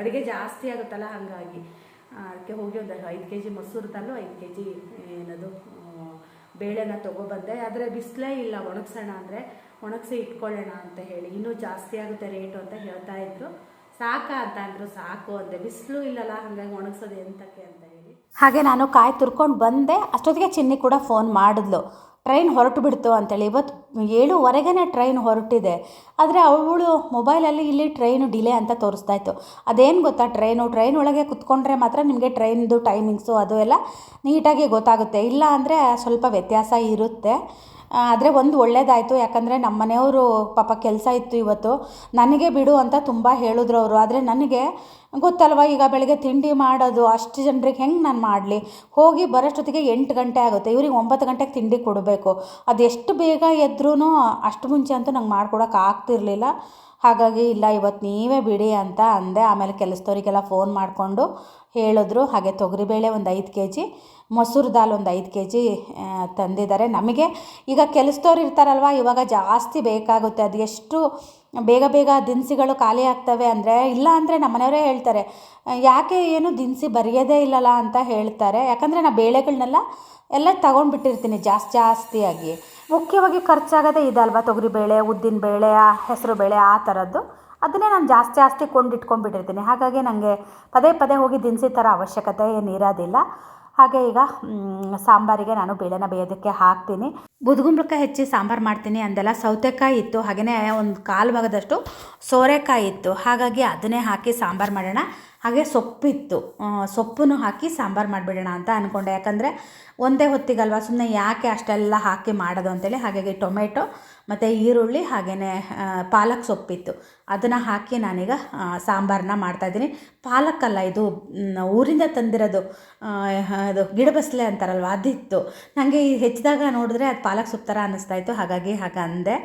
ಅಡುಗೆ ಜಾಸ್ತಿ ಆಗುತ್ತಲ್ಲ ಹಾಗಾಗಿ. ಅದಕ್ಕೆ ಹೋಗಿ ಒಂದು ಐದು ಕೆ ಜಿ ಮೊಸರು ತಲ್ಲು ಐದು ಕೆ ಜಿ ಏನದು ಬೇಳೆನ ತೊಗೊಬಂದೆ, ಆದರೆ ಬಿಸಿಲೇ ಇಲ್ಲ ಒಣಗ್ಸೋಣ ಅಂದರೆ ಒಣಗಿಸಿ ಇಟ್ಕೊಳ್ಳೋಣ ಅಂತ ಹೇಳಿ. ಇನ್ನೂ ಜಾಸ್ತಿ ಆಗುತ್ತೆ ರೇಟು ಅಂತ ಹೇಳ್ತಾ ಇದ್ರು. ಸಾಕಾ ಅಂತ ಅಂದರು, ಸಾಕು ಅಂದೆ. ಬಿಸಿಲು ಇಲ್ಲಲ್ಲ, ಹಾಗಾಗಿ ಒಣಗಿಸೋದು ಎಂತಕ್ಕೆ ಅಂತ ಹೇಳಿ. ಹಾಗೆ ನಾನು ಕಾಯಿ ತುರ್ಕೊಂಡು ಬಂದೆ. ಅಷ್ಟೊತ್ತಿಗೆ ಚಿನ್ನಿ ಕೂಡ ಫೋನ್ ಮಾಡಿದ್ಲು. ಟ್ರೈನ್ ಹೊರಟು ಬಿಡ್ತು ಅಂತೇಳಿ. ಇವತ್ತು ಏಳುವರೆಗೇ ಟ್ರೈನ್ ಹೊರಟಿದೆ. ಆದರೆ ಅವಳು ಮೊಬೈಲಲ್ಲಿ ಇಲ್ಲಿ ಟ್ರೈನು ಡಿಲೇ ಅಂತ ತೋರಿಸ್ತಾ ಇತ್ತು. ಅದೇನು ಗೊತ್ತಾ ಟ್ರೈನು? ಟ್ರೈನ್ ಒಳಗೆ ಕುತ್ಕೊಂಡ್ರೆ ಮಾತ್ರ ನಿಮಗೆ ಟ್ರೈನ್ದು ಟೈಮಿಂಗ್ಸು ಅದು ಎಲ್ಲ ನೀಟಾಗಿ ಗೊತ್ತಾಗುತ್ತೆ. ಇಲ್ಲ ಅಂದರೆ ಸ್ವಲ್ಪ ವ್ಯತ್ಯಾಸ ಇರುತ್ತೆ. ಆದರೆ ಒಂದು ಒಳ್ಳೇದಾಯಿತು. ಯಾಕಂದರೆ ನಮ್ಮ ಮನೆಯವರು ಪಾಪ ಕೆಲಸ ಇತ್ತು ಇವತ್ತು. ನನಗೆ ಬಿಡು ಅಂತ ತುಂಬ ಹೇಳಿದ್ರು ಅವರು. ಆದರೆ ನನಗೆ ಗೊತ್ತಲ್ವ? ಈಗ ಬೆಳಗ್ಗೆ ತಿಂಡಿ ಮಾಡೋದು, ಅಷ್ಟು ಜನರಿಗೆ ಹೆಂಗೆ ನಾನು ಮಾಡಲಿ? ಹೋಗಿ ಬರೋಷ್ಟೊತ್ತಿಗೆ ಎಂಟು ಗಂಟೆ ಆಗುತ್ತೆ. ಇವ್ರಿಗೆ ಒಂಬತ್ತು ಗಂಟೆಗೆ ತಿಂಡಿ ಕೊಡಬೇಕು. ಅದೆಷ್ಟು ಬೇಗ ಎದ್ರೂ ಅಷ್ಟು ಮುಂಚೆ ಅಂತೂ ನಂಗೆ ಮಾಡ್ಕೊಡೋಕೆ ಆಗ್ತಿರ್ಲಿಲ್ಲ. ಹಾಗಾಗಿ ಇಲ್ಲ, ಇವತ್ತು ನೀವೇ ಬಿಡಿ ಅಂತ ಅಂದೆ. ಆಮೇಲೆ ಕೆಲಸದವರಿಗೆಲ್ಲ ಫೋನ್ ಮಾಡಿಕೊಂಡು ಹೇಳಿದ್ರು. ಹಾಗೆ ತೊಗರಿಬೇಳೆ ಒಂದು ಐದು ಕೆ ಜಿ ಮೊಸರು ದಾಲ್ ಒಂದು ಐದು ಕೆ ಜಿ ತಂದಿದ್ದಾರೆ. ನಮಗೆ ಈಗ ಕೆಲಸದವ್ರು ಇರ್ತಾರಲ್ವ? ಇವಾಗ ಜಾಸ್ತಿ ಬೇಕಾಗುತ್ತೆ. ಅದು ಎಷ್ಟು ಬೇಗ ಬೇಗ ದಿನಸಿಗಳು ಖಾಲಿ ಆಗ್ತವೆ ಅಂದರೆ ಇಲ್ಲ ಅಂದರೆ ನಮ್ಮನೆಯವರೇ ಹೇಳ್ತಾರೆ ಯಾಕೆ ಏನು ದಿನಸಿ ಬರೆಯೋದೇ ಇಲ್ಲಲ್ಲ ಅಂತ ಹೇಳ್ತಾರೆ. ಯಾಕಂದರೆ ನಾ ಬೇಳೆಗಳನ್ನೆಲ್ಲ ಎಲ್ಲ ತಗೊಂಡ್ಬಿಟ್ಟಿರ್ತೀನಿ ಜಾಸ್ತಿ ಜಾಸ್ತಿಯಾಗಿ. ಮುಖ್ಯವಾಗಿ ಖರ್ಚಾಗೋದೇ ಇದಲ್ವ ಬೇಳೆ ಹೆಸರು ಬೇಳೆ ಆ ಥರದ್ದು. ಅದನ್ನೇ ನಾನು ಜಾಸ್ತಿ ಜಾಸ್ತಿ ಕೊಂಡಿಟ್ಕೊಂಡ್ಬಿಟ್ಟಿರ್ತೀನಿ ಹಾಗಾಗಿ ನನಗೆ ಪದೇ ಪದೇ ಹೋಗಿ ದಿನಸಿ ಥರ ಅವಶ್ಯಕತೆ ಏನು ಇರೋದಿಲ್ಲ. ಹಾಗೆ ಈಗ ಸಾಂಬಾರಿಗೆ ನಾನು ಬೇಳೆನ ಬೇಯೋದಕ್ಕೆ ಹಾಕ್ತೀನಿ. ಬುದ್ಗುಂಬಳಕಾಯಿ ಹೆಚ್ಚಿ ಸಾಂಬಾರು ಮಾಡ್ತೀನಿ ಅಂದೆಲ್ಲ ಸೌತೆಕಾಯಿ ಇತ್ತು ಹಾಗೆಯೇ ಒಂದು ಕಾಲು ಭಾಗದಷ್ಟು ಸೋರೆಕಾಯಿ ಇತ್ತು. ಹಾಗಾಗಿ ಅದನ್ನೇ ಹಾಕಿ ಸಾಂಬಾರು ಮಾಡೋಣ. ಹಾಗೆ ಸೊಪ್ಪಿತ್ತು. ಸೊಪ್ಪನ್ನು ಹಾಕಿ ಸಾಂಬಾರು ಮಾಡಿಬಿಡೋಣ ಅಂತ ಅಂದ್ಕೊಂಡೆ ಯಾಕಂದರೆ ಒಂದೇ ಹೊತ್ತಿಗಲ್ವ ಸುಮ್ಮನೆ ಯಾಕೆ ಅಷ್ಟೆಲ್ಲ ಹಾಕಿ ಮಾಡೋದು ಅಂತೇಳಿ. ಹಾಗಾಗಿ ಟೊಮೆಟೊ ಮತ್ತು ಈರುಳ್ಳಿ ಹಾಗೆಯೇ ಪಾಲಕ್ ಸೊಪ್ಪಿತ್ತು. ಅದನ್ನು ಹಾಕಿ ನಾನೀಗ ಸಾಂಬಾರನ್ನ ಮಾಡ್ತಾಯಿದ್ದೀನಿ ಪಾಲಕ್ಕಲ್ಲ ಇದು ಊರಿಂದ ತಂದಿರೋದು ಅದು ಗಿಡಬಸಲೆ ಅಂತಾರಲ್ವ, ಅದಿತ್ತು. ನನಗೆ ಹೆಚ್ಚಿದಾಗ ನೋಡಿದ್ರೆ ಅದು ಪಾಲಕ್ ಸೊಪ್ಪು ಥರ ಅನ್ನಿಸ್ತಾ ಇತ್ತು. ಹಾಗಾಗಿ ಹಾಗೆ ಅಂದೆ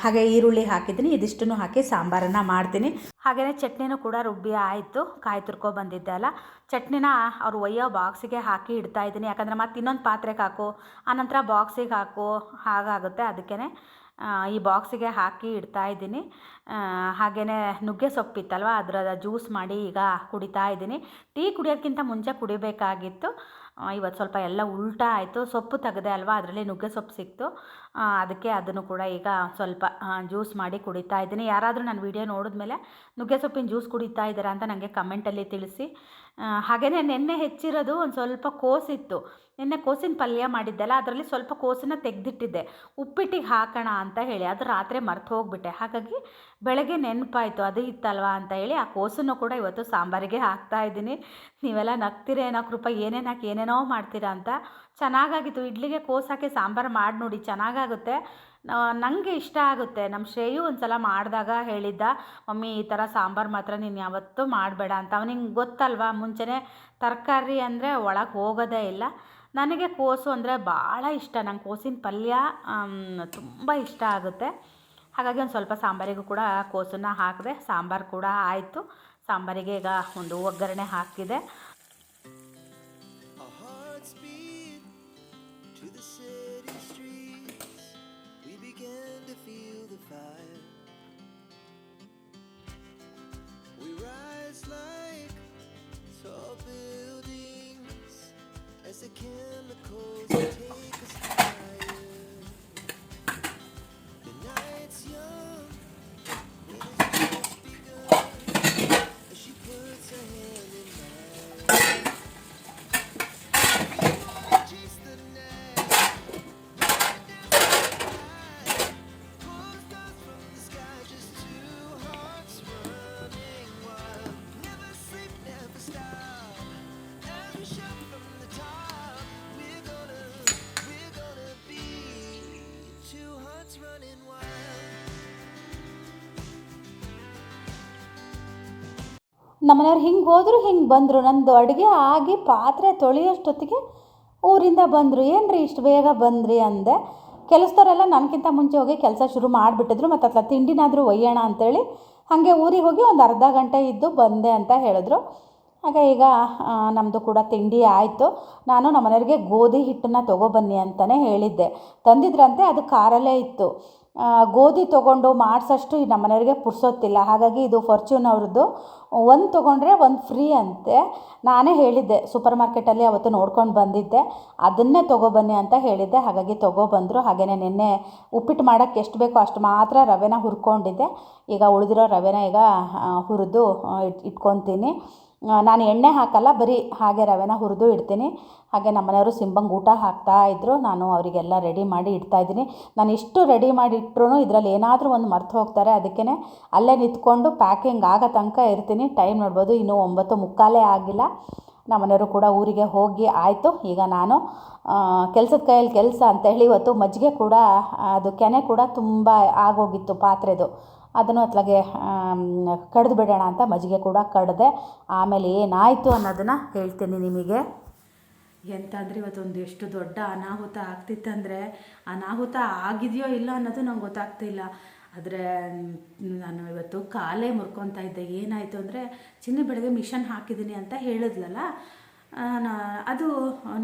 ಹಾಗೆ ಈರುಳ್ಳಿ ಹಾಕಿದ್ದೀನಿ, ಇದಿಷ್ಟನ್ನು ಹಾಕಿ ಸಾಂಬಾರನ್ನು ಮಾಡ್ತೀನಿ. ಹಾಗೆಯೇ ಚಟ್ನಿನೂ ಕೂಡ ರುಬ್ಬಿ ಆಯಿತು, ಕಾಯಿ ತುರ್ಕೊ ಬಂದಿದ್ದೆ ಅಲ್ಲ. ಚಟ್ನಿನ ಅವ್ರು ಒಯ್ಯೋ ಬಾಕ್ಸಿಗೆ ಹಾಕಿ ಇಡ್ತಾ ಇದ್ದೀನಿ. ಯಾಕಂದರೆ ಮತ್ತೆ ಇನ್ನೊಂದು ಪಾತ್ರೆಗೆ ಹಾಕು, ಆನಂತರ ಬಾಕ್ಸಿಗೆ ಹಾಕು, ಹಾಗಾಗುತ್ತೆ ಅದಕ್ಕೇ ಈ ಬಾಕ್ಸಿಗೆ ಹಾಕಿ ಇಡ್ತಾ ಇದ್ದೀನಿ. ಹಾಗೆಯೇ ನುಗ್ಗೆ ಸೊಪ್ಪಿತ್ತಲ್ವ ಅದರ ಜ್ಯೂಸ್ ಮಾಡಿ ಈಗ ಕುಡಿತಾ ಇದ್ದೀನಿ. ಟೀ ಕುಡಿಯೋದಕ್ಕಿಂತ ಮುಂಚೆ ಕುಡಿಬೇಕಾಗಿತ್ತು. ಇವತ್ತು ಸ್ವಲ್ಪ ಎಲ್ಲ ಉಲ್ಟಾ ಆಯಿತು. ಸೊಪ್ಪು ತೆಗೆದೆ ಅಲ್ವಾ? ಅದರಲ್ಲಿ ನುಗ್ಗೆ ಸೊಪ್ಪು ಸಿಕ್ತು. ಅದಕ್ಕೆ ಅದನ್ನು ಕೂಡ ಈಗ ಸ್ವಲ್ಪ ಜ್ಯೂಸ್ ಮಾಡಿ ಕುಡಿತಾ ಇದ್ದೀನಿ. ಯಾರಾದರೂ ನಾನು ವಿಡಿಯೋ ನೋಡಿದ್ಮೇಲೆ ನುಗ್ಗೆ ಸೊಪ್ಪಿನ ಜ್ಯೂಸ್ ಕುಡಿತಾ ಇದ್ದೀರಾ ಅಂತ ನನಗೆ ಕಮೆಂಟಲ್ಲಿ ತಿಳಿಸಿ. ಹಾಗೆಯೇ ನೆನ್ನೆ ಹೆಚ್ಚಿರೋದು ಒಂದು ಸ್ವಲ್ಪ ಕೋಸಿತ್ತು. ನಿನ್ನೆ ಕೋಸಿನ ಪಲ್ಯ ಮಾಡಿದ್ದೆಲ್ಲ, ಅದರಲ್ಲಿ ಸ್ವಲ್ಪ ಕೋಸನ್ನ ತೆಗೆದಿಟ್ಟಿದ್ದೆ. ಉಪ್ಪಿಟ್ಟಿಗೆ ಹಾಕೋಣ ಅಂತ ಹೇಳಿ, ಅದು ರಾತ್ರಿ ಮರೆತು ಹೋಗ್ಬಿಟ್ಟೆ. ಹಾಗಾಗಿ ಬೆಳಗ್ಗೆ ನೆನಪಾಯಿತು, ಅದು ಇತ್ತಲ್ವಾ ಅಂತ ಹೇಳಿ ಆ ಕೋಸನ್ನು ಕೂಡ ಇವತ್ತು ಸಾಂಬಾರಿಗೆ ಹಾಕ್ತಾ ಇದ್ದೀನಿ. ನೀವೆಲ್ಲ ನಗ್ತೀರೇನೋ ಕೃಪ, ಏನೇನು ಹಾಕಿ, ಏನೇನೋ ಮಾಡ್ತೀರಾ ಅಂತ. ಚೆನ್ನಾಗಾಗಿತ್ತು, ಇಡ್ಲಿಗೆ ಕೋಸು ಹಾಕಿ ಸಾಂಬಾರು ಮಾಡಿ ನೋಡಿ ಚೆನ್ನಾಗಾಗುತ್ತೆ. ನನಗೆ ಇಷ್ಟ ಆಗುತ್ತೆ. ನಮ್ಮ ಶ್ರೇಯು ಒಂದು ಸಲ ಮಾಡಿದಾಗ ಹೇಳಿದ್ದ, ಮಮ್ಮಿ, ಈ ಥರ ಸಾಂಬಾರು ಮಾತ್ರ ನೀನು ಯಾವತ್ತೂ ಮಾಡಬೇಡ ಅಂತ. ಅವನಿಗೆ ಗೊತ್ತಲ್ವಾ? ಮುಂಚೆನೆ ತರಕಾರಿ ಅಂದರೆ ಒಳಗೆ ಹೋಗೋದೇ ಇಲ್ಲ. ನನಗೆ ಕೋಸು ಅಂದರೆ ಭಾಳ ಇಷ್ಟ. ನಂಗೆ ಕೋಸಿನ ಪಲ್ಯ ತುಂಬ ಇಷ್ಟ ಆಗುತ್ತೆ. ಹಾಗಾಗಿ ಒಂದು ಸ್ವಲ್ಪ ಸಾಂಬಾರಿಗೂ ಕೂಡ ಕೋಸನ್ನು ಹಾಕಿದೆ, ಸಾಂಬಾರು ಕೂಡ ಆಯಿತು. ಸಾಂಬಾರಿಗೆ ಈಗ ಒಂದು ಒಗ್ಗರಣೆ ಹಾಕಿದೆ. Rise like tall buildings as the chemicals take us ನಮ್ಮನೆಯವ್ರು ಹಿಂಗೆ ಹೋದರು, ಹಿಂಗೆ ಬಂದರು. ನಂದು ಅಡುಗೆ ಆಗಿ ಪಾತ್ರೆ ತೊಳೆಯೋಷ್ಟೊತ್ತಿಗೆ ಊರಿಂದ ಬಂದರು. ಏನು ರೀ ಇಷ್ಟು ಬೇಗ ಬಂದ್ರಿ ಅಂದೆ. ಕೆಲಸದವರೆಲ್ಲ ನನಗಿಂತ ಮುಂಚೆ ಹೋಗಿ ಕೆಲಸ ಶುರು ಮಾಡಿಬಿಟ್ಟಿದ್ರು. ಮತ್ತು ಅತ್ಲ ತಿಂಡಿನಾದರೂ ಒಯ್ಯೋಣ ಅಂತೇಳಿ ಹಾಗೆ ಊರಿಗೆ ಹೋಗಿ ಒಂದು ಅರ್ಧ ಗಂಟೆ ಇದ್ದು ಬಂದೆ ಅಂತ ಹೇಳಿದ್ರು. ಆಗ ಈಗ ನಮ್ಮದು ಕೂಡ ತಿಂಡಿ ಆಯಿತು. ನಾನು ನಮ್ಮನೆಯವ್ರಿಗೆ ಗೋಧಿ ಹಿಟ್ಟನ್ನು ತೊಗೊಬನ್ನಿ ಅಂತಲೇ ಹೇಳಿದ್ದೆ. ತಂದಿದ್ರಂತೆ, ಅದು ಕಾರಲ್ಲೇ ಇತ್ತು. ಗೋಧಿ ತೊಗೊಂಡು ಮಾಡಿಸೋಷ್ಟು ಈ ನಮ್ಮನೆಯವ್ರಿಗೆ ಪುರ್ಸೊತ್ತಿಲ್ಲ. ಹಾಗಾಗಿ ಇದು ಫಾರ್ಚೂನ್ ಅವ್ರದ್ದು. ಒಂದು ತೊಗೊಂಡ್ರೆ ಒಂದು ಫ್ರೀ ಅಂತೆ. ನಾನೇ ಹೇಳಿದ್ದೆ ಸೂಪರ್ ಮಾರ್ಕೆಟಲ್ಲಿ ಅವತ್ತು ನೋಡ್ಕೊಂಡು ಬಂದಿದ್ದೆ. ಅದನ್ನೇ ತೊಗೊಬನ್ನಿ ಅಂತ ಹೇಳಿದ್ದೆ. ಹಾಗಾಗಿ ತೊಗೊಬಂದರು. ಹಾಗೆಯೇ ನಿನ್ನೆ ಉಪ್ಪಿಟ್ಟು ಮಾಡೋಕ್ಕೆ ಎಷ್ಟು ಬೇಕೋ ಅಷ್ಟು ಮಾತ್ರ ರವೆನ ಹುರ್ಕೊಂಡಿದ್ದೆ. ಈಗ ಉಳಿದಿರೋ ರವೆನ ಈಗ ಹುರಿದು ಇಟ್, ಇಟ್ಕೊತೀನಿ. ನಾನು ಎಣ್ಣೆ ಹಾಕಲ್ಲ, ಬರೀ ಹಾಗೆ ರವೆನ ಹುರಿದು ಇಡ್ತೀನಿ. ಹಾಗೆ ನಮ್ಮನೆಯವರು ಸಿಂಬಂಗೆ ಊಟ ಹಾಕ್ತಾ ಇದ್ದರು ನಾನು ಅವರಿಗೆಲ್ಲ ರೆಡಿ ಮಾಡಿ ಇಡ್ತಾ ಇದ್ದೀನಿ. ನಾನು ಇಷ್ಟು ರೆಡಿ ಮಾಡಿ ಇಟ್ಟರು ಇದರಲ್ಲಿ ಏನಾದರೂ ಒಂದು ಮರ್ತು ಹೋಗ್ತಾರೆ. ಅದಕ್ಕೇ ಅಲ್ಲೇ ನಿಂತ್ಕೊಂಡು ಪ್ಯಾಕಿಂಗ್ ಆಗೋ ತನಕ ಇರ್ತೀನಿ. ಟೈಮ್ ನೋಡ್ಬೋದು, ಇನ್ನೂ ಒಂಬತ್ತು ಮುಕ್ಕಾಲೇ ಆಗಿಲ್ಲ. ನಮ್ಮನೆಯವರು ಕೂಡ ಊರಿಗೆ ಹೋಗಿ ಆಯಿತು. ಈಗ ನಾನು ಕೆಲಸದ ಕೈಯಲ್ಲಿ ಕೆಲಸ ಅಂತ ಹೇಳಿ ಇವತ್ತು ಮಜ್ಜಿಗೆ ಕೂಡ, ಅದು ಕೆನೆ ಕೂಡ ತುಂಬ ಆಗೋಗಿತ್ತು ಪಾತ್ರೆದು. ಅದನ್ನು ಅತ್ಲಾಗೆ ಕಡ್ದು ಬಿಡೋಣ ಅಂತ ಮಜ್ಜಿಗೆ ಕೂಡ ಕಡ್ದೆ. ಆಮೇಲೆ ಏನಾಯಿತು ಅನ್ನೋದನ್ನು ಹೇಳ್ತೀನಿ ನಿಮಗೆ. ಎಂತ ಅಂದರೆ ಇವತ್ತೊಂದು ಎಷ್ಟು ದೊಡ್ಡ ಅನಾಹುತ ಆಗ್ತಿತ್ತಂದರೆ ಅನಾಹುತ ಆಗಿದೆಯೋ ಇಲ್ಲ ಅನ್ನೋದು ನಂಗೆ ಗೊತ್ತಾಗ್ತಿಲ್ಲ ಆದರೆ ನಾನು ಇವತ್ತು ಕಾಲೇ ಮುರ್ಕೊತಾ ಇದ್ದೆ. ಏನಾಯಿತು ಅಂದರೆ, ಚಿನ್ನ ಬೆಳಗ್ಗೆ ಮಿಷನ್ ಹಾಕಿದ್ದೀನಿ ಅಂತ ಹೇಳಿದ್ಲಲ್ಲ ಅದು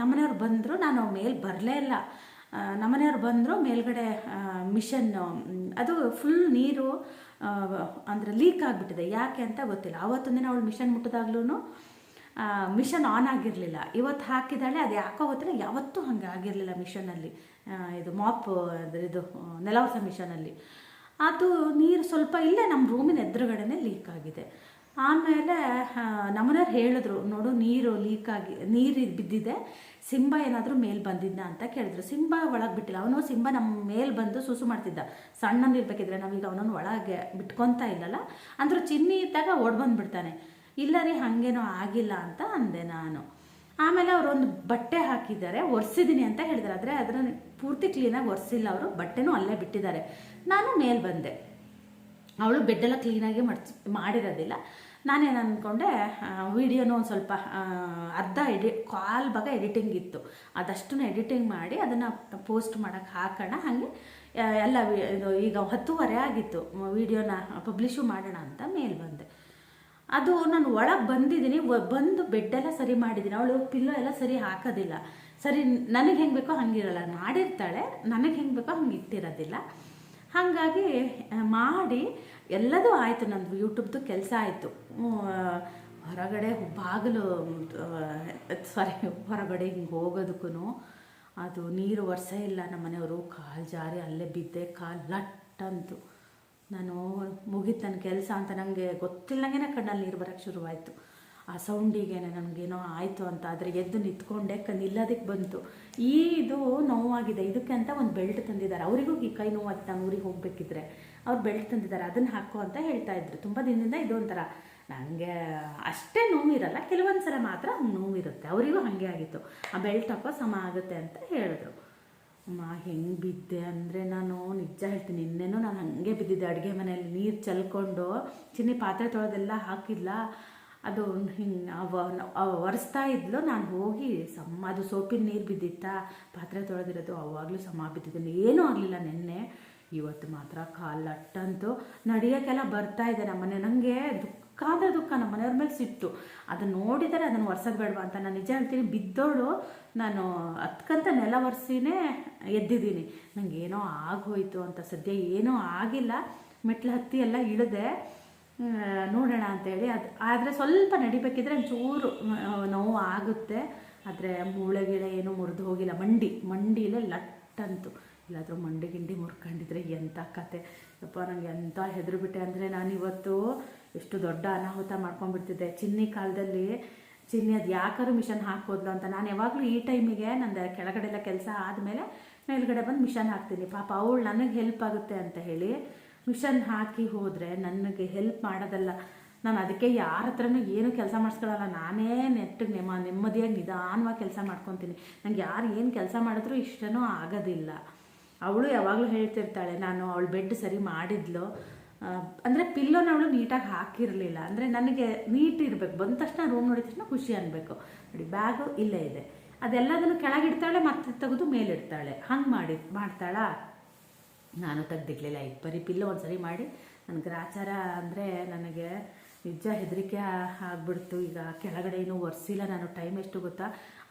ನಮ್ಮನೆಯವ್ರು ಬಂದರು, ನಾನು ಮೇಲೆ ಬರಲೇ ಇಲ್ಲ. ನಮ್ಮನೆಯವ್ರು ಬಂದರು, ಮೇಲ್ಗಡೆ ಮಿಷನ್, ಅದು ಫುಲ್ ನೀರು ಅಂದರೆ ಲೀಕ್ ಆಗಿಬಿಟ್ಟಿದೆ. ಯಾಕೆ ಅಂತ ಗೊತ್ತಿಲ್ಲ. ಆವತ್ತೊಂದಿನ ಅವಳು ಮಿಷನ್ ಮುಟ್ಟಿದಾಗ್ಲೂ ಮಿಷನ್ ಆನ್ ಆಗಿರಲಿಲ್ಲ. ಇವತ್ತು ಹಾಕಿದ್ದಾಳೆ, ಅದು ಯಾಕೋ ಹೋದರೆ ಯಾವತ್ತೂ ಹಾಗೆ ಆಗಿರಲಿಲ್ಲ ಮಿಷನಲ್ಲಿ ಇದು ಮಾಪ್ ಇದು ನೆಲವಸ ಮಿಷನಲ್ಲಿ ಅದು ನೀರು ಸ್ವಲ್ಪ ಇಲ್ಲೇ ನಮ್ಮ ರೂಮಿನ ಎದುರುಗಡೆನೇ ಲೀಕ್ ಆಗಿದೆ. ಆಮೇಲೆ ನಮ್ಮನೆಯವ್ರು ಹೇಳಿದ್ರು, ನೋಡು ನೀರು ಲೀಕ್ ಆಗಿ, ನೀರು ಬಿದ್ದಿದೆ, ಸಿಂಬ ಏನಾದರೂ ಮೇಲೆ ಬಂದಿದ್ದ ಅಂತ ಕೇಳಿದ್ರು. ಸಿಂಬ ಒಳಗೆ ಬಿಟ್ಟಿಲ್ಲ. ಅವನು ಸಿಂಬ ನಮ್ಮ ಮೇಲೆ ಬಂದು ಸುಸು ಮಾಡ್ತಿದ್ದ. ಸಣ್ಣನಿರ್ಬೇಕಿದ್ರೆ ನಾವೀಗ ಅವನನ್ನು ಒಳಗೆ ಬಿಟ್ಕೊತಾ ಇಲ್ಲಲ್ಲ? ಅಂದರೂ ಚಿನ್ನಿ ಇದ್ದಾಗ ಓಡ್ ಬಂದ್ಬಿಡ್ತಾನೆ. ಇಲ್ಲ ರೀ, ಹಾಗೇನೋ ಆಗಿಲ್ಲ ಅಂತ ಅಂದೆ ನಾನು. ಆಮೇಲೆ ಅವರು ಒಂದು ಬಟ್ಟೆ ಹಾಕಿದ್ದಾರೆ ಒರೆಸಿದ್ದೀನಿ ಅಂತ ಹೇಳಿದ್ದಾರೆ ಆದರೆ ಅದರ ಪೂರ್ತಿ ಕ್ಲೀನಾಗಿ ಒರೆಸಿಲ್ಲ ಅವರು, ಬಟ್ಟೆನೂ ಅಲ್ಲೇ ಬಿಟ್ಟಿದ್ದಾರೆ. ನಾನು ಮೇಲೆ ಬಂದೆ. ಅವಳು ಬೆಡ್ಡೆಲ್ಲ ಕ್ಲೀನಾಗಿ ಮಡ್ಚ್, ಮಾಡಿರೋದಿಲ್ಲ. ನಾನೇನು ಅಂದ್ಕೊಂಡೆ ವೀಡಿಯೋನೂ ಒಂದು ಸ್ವಲ್ಪ ಅರ್ಧ ಎಡಿ, ಕಾಲ್ ಭಾಗ ಎಡಿಟಿಂಗ್ ಇತ್ತು. ಅದಷ್ಟನ್ನು ಎಡಿಟಿಂಗ್ ಮಾಡಿ ಅದನ್ನು ಪೋಸ್ಟ್ ಮಾಡೋಕ್ಕೆ ಹಾಕೋಣ, ಹಾಗೆ ಎಲ್ಲ ಇದು ಈಗ ಹತ್ತುವರೆ ಆಗಿತ್ತು. ವೀಡಿಯೋನ ಪಬ್ಲಿಷು ಮಾಡೋಣ ಅಂತ ಮೇಲೆ ಬಂದೆ. ಅದು ನಾನು ಒಳಗೆ ಬಂದಿದ್ದೀನಿ ಬಂದು ಬೆಡ್ಡೆಲ್ಲ ಸರಿ ಮಾಡಿದ್ದೀನಿ. ಅವಳು ಪಿಲ್ಲೋ ಎಲ್ಲ ಸರಿ ಹಾಕೋದಿಲ್ಲ. ಸರಿ, ನನಗೆ ಹೆಂಗೆ ಬೇಕೋ ಹಂಗಿರಲ್ಲ. ಮಾಡಿರ್ತಾಳೆ ನನಗೆ ಹೆಂಗೆ ಬೇಕೋ ಹಂಗೆ ಇಟ್ಟಿರೋದಿಲ್ಲ. ಹಾಗಾಗಿ ಮಾಡಿ ಎಲ್ಲದೂ ಆಯಿತು ನಂದು. ಯೂಟ್ಯೂಬ್ದು ಕೆಲಸ ಆಯಿತು. ಹೊರಗಡೆ ಬಾಗಿಲು ಸಾರಿ ಹೊರಗಡೆ ಹಿಂಗೆ ಹೋಗೋದಕ್ಕೂ ಅದು ನೀರು ವರ್ಷ ಇಲ್ಲ ನಮ್ಮ ಮನೆಯವರು ಕಾಲು ಜಾರಿ, ಅಲ್ಲೇ ಬಿದ್ದೆ, ಕಾಲು ಲಟ್ಟಂತು ನಾನು ಮುಗಿತು ನನ್ನ ಕೆಲಸ ಅಂತ ನನಗೆ ಗೊತ್ತಿಲ್ಲಂಗೆ ಕಣ್ಣಲ್ಲಿ ನೀರು ಬರೋಕ್ಕೆ ಶುರುವಾಯಿತು. ಆ ಸೌಂಡಿಗೆ ನನಗೇನೋ ಆಯಿತು ಅಂತ ಆದರೆ ಎದ್ದು ನಿಂತ್ಕೊಂಡೆ ಕ ನಿಲ್ಲೋದಕ್ಕೆ ಬಂತು. ಈ ಇದು ನೋವಾಗಿದೆ. ಇದಕ್ಕೆ ಅಂತ ಒಂದು ಬೆಲ್ಟ್ ತಂದಿದ್ದಾರೆ. ಅವರಿಗೂ ಈ ಕೈ ನೋವಾಯ್ತು ನಾನು ಊರಿಗೆ ಹೋಗಬೇಕಿದ್ರೆ ಅವ್ರು ಬೆಲ್ಟ್ ತಂದಿದ್ದಾರೆ. ಅದನ್ನು ಹಾಕೋ ಅಂತ ಹೇಳ್ತಾ ಇದ್ರು. ತುಂಬ ದಿನದಿಂದ ಇದು ಒಂಥರ ನನಗೆ ಅಷ್ಟೇ ನೋವಿರಲ್ಲ. ಕೆಲವೊಂದು ಸಲ ಮಾತ್ರ ನೋವಿರುತ್ತೆ. ಅವರಿಗೂ ಹಾಗೆ ಆಗಿತ್ತು. ಆ ಬೆಲ್ಟ್ ಹಾಕೋ ಸಮ ಆಗುತ್ತೆ ಅಂತ ಹೇಳಿದ್ರು. ಅಮ್ಮ, ಹೆಂಗೆ ಬಿದ್ದೆ ಅಂದರೆ ನಾನು ನಿಜ ಹೇಳ್ತೀನಿ. ನಿನ್ನೆನೂ ನಾನು ಹಾಗೆ ಬಿದ್ದಿದ್ದೆ. ಅಡುಗೆ ಮನೆಯಲ್ಲಿ ನೀರು ಚಲ್ಕೊಂಡು ಚಿನ್ನಿ ಪಾತ್ರೆ ತೊಳೆದೆಲ್ಲ ಹಾಕಿಲ್ಲ ಅದು ಹಿಂಗೆ ಒರೆಸ್ತಾ ಇದ್ಲು. ನಾನು ಹೋಗಿ ಸಮ ಅದು ಸೋಪಿನ ನೀರು ಬಿದ್ದಿತ್ತಾ. ಪಾತ್ರೆ ತೊಳೆದಿರೋದು ಅವಾಗಲೂ ಸಮ ಬಿದ್ದಿದ್ದೀನಿ ಏನೂ ಆಗಲಿಲ್ಲ ನಿನ್ನೆ. ಇವತ್ತು ಮಾತ್ರ ಕಾಲು ಅಟ್ಟಂತೂ. ನಡೆಯೋಕ್ಕೆಲ್ಲ ಬರ್ತಾ ಇದೆ ನಮ್ಮನೆ ನನಗೆ ಅಂದರೆ ದುಃಖ ನಮ್ಮ ಮನೆಯವ್ರ ಮೇಲೆ ಸಿಟ್ಟು. ಅದನ್ನು ನೋಡಿದರೆ ಅದನ್ನು ಒರ್ಸೋದು ಬೇಡವಾ ಅಂತ ನಾನು ನಿಜ ಹೇಳ್ತೀನಿ. ಬಿದ್ದೋಳು ನಾನು ಹತ್ಕಂತ ನೆಲ ಒರೆಸಿನೇ ಎದ್ದಿದ್ದೀನಿ. ಏನೋ ಆಗೋಯ್ತು ಅಂತ ಸದ್ಯ ಏನೂ ಆಗಿಲ್ಲ. ಮೆಟ್ಲು ಹತ್ತಿ ಎಲ್ಲ ಇಳಿದೆ. ನೋಡೋಣ ಅಂತೇಳಿ. ಅದು ಆದರೆ ಸ್ವಲ್ಪ ನಡಿಬೇಕಿದ್ರೆ ಒಂಚೂರು ಆ, ನೋವು ಆಗುತ್ತೆ. ಆದರೆ ಮೂಳೆಗಿಳೆ ಏನೂ ಮುರಿದು ಹೋಗಿಲ್ಲ. ಮಂಡಿ ಮಂಡಿಲೇ ಲಟ್ಟಂತು. ಇಲ್ಲಾದರೂ ಮಂಡಿ ಗಿಂಡಿ ಮುರ್ಕೊಂಡಿದ್ರೆ ಎಂಥ ಕತೆ. ಯಪ್ಪ ನನಗೆ ಎಂಥ ಹೆದರುಬಿಟ್ಟೆ ಅಂದರೆ ನಾನು ಇವತ್ತು ಎಷ್ಟು ದೊಡ್ಡ ಅನಾಹುತ ಮಾಡ್ಕೊಂಡ್ಬಿಡ್ತಿದ್ದೆ. ಚಿನ್ನಿ ಕಾಲದಲ್ಲಿ, ಚಿನ್ನಿ ಅದು ಯಾಕಾದ್ರು ಮಿಷನ್ ಹಾಕೋದ್ಲು ಅಂತ. ನಾನು ಯಾವಾಗಲೂ ಈ ಟೈಮಿಗೆ ನಂದು ಕೆಳಗಡೆ ಎಲ್ಲ ಕೆಲಸ ಆದಮೇಲೆ ಮೇಲ್ಗಡೆ ಬಂದು ಮಿಷನ್ ಹಾಕ್ತೀನಿ. ಪಾಪ ಅವಳು ನನಗೆ ಹೆಲ್ಪ್ ಆಗುತ್ತೆ ಅಂತ ಹೇಳಿ ಮಿಷನ್ ಹಾಕಿ ಹೋದರೆ ನನಗೆ ಹೆಲ್ಪ್ ಮಾಡೋದಲ್ಲ. ನಾನು ಅದಕ್ಕೆ ಯಾರ ಹತ್ರನೂ ಏನು ಕೆಲಸ ಮಾಡಿಸ್ಕೊಳ್ಳಲ್ಲ ನಾನೇ ನೆಟ್ಟಿಗೆ ನೆಮ್ಮ ನೆಮ್ಮದಿಯಾಗಿ ನಿಧಾನವಾಗಿ ಕೆಲಸ ಮಾಡ್ಕೊತೀನಿ. ನಂಗೆ ಯಾರು ಏನು ಕೆಲಸ ಮಾಡಿದ್ರೂ ಇಷ್ಟನೂ ಆಗೋದಿಲ್ಲ. ಅವಳು ಯಾವಾಗಲೂ ಹೇಳ್ತಿರ್ತಾಳೆ, ನಾನು ಅವಳು ಬೆಡ್ ಸರಿ ಮಾಡಿದ್ಲು. ಅಂದರೆ ಪಿಲ್ಲೋನ ಅವಳು ನೀಟಾಗಿ ಹಾಕಿರಲಿಲ್ಲ. ಅಂದರೆ ನನಗೆ ನೀಟ್ ಇರಬೇಕು. ಬಂದ ತಕ್ಷಣ ರೂಮ್ ನೋಡಿದ ತಕ್ಷಣ ಖುಷಿ ಅನ್ನಬೇಕು ನೋಡಿ ಬ್ಯಾಗು ಇಲ್ಲೇ ಇದೆ. ಅದೆಲ್ಲದನ್ನು ಕೆಳಗಿಡ್ತಾಳೆ ಮತ್ತೆ ತೆಗೆದು ಮೇಲಿಡ್ತಾಳೆ ಹಂಗೆ ಮಾಡಿ, ಮಾಡ್ತಾಳಾ? ನಾನು ತೆಗ್ದಿಡ್ಲಿಲ್ಲ. ಇದು ಬರೀ ಪಿಲ್ಲೋ ಒಂದು ಸರಿ ಮಾಡಿ ನನ್ನ ಗ್ರಾಚಾರ ಅಂದರೆ ನನಗೆ ನಿಜ ಹೆದರಿಕೆ ಆಗ್ಬಿಡ್ತು. ಈಗ ಕೆಳಗಡೆ ಏನು ಒರೆಸಿಲ್ಲ ನಾನು. ಟೈಮ್ ಎಷ್ಟು ಗೊತ್ತಾ?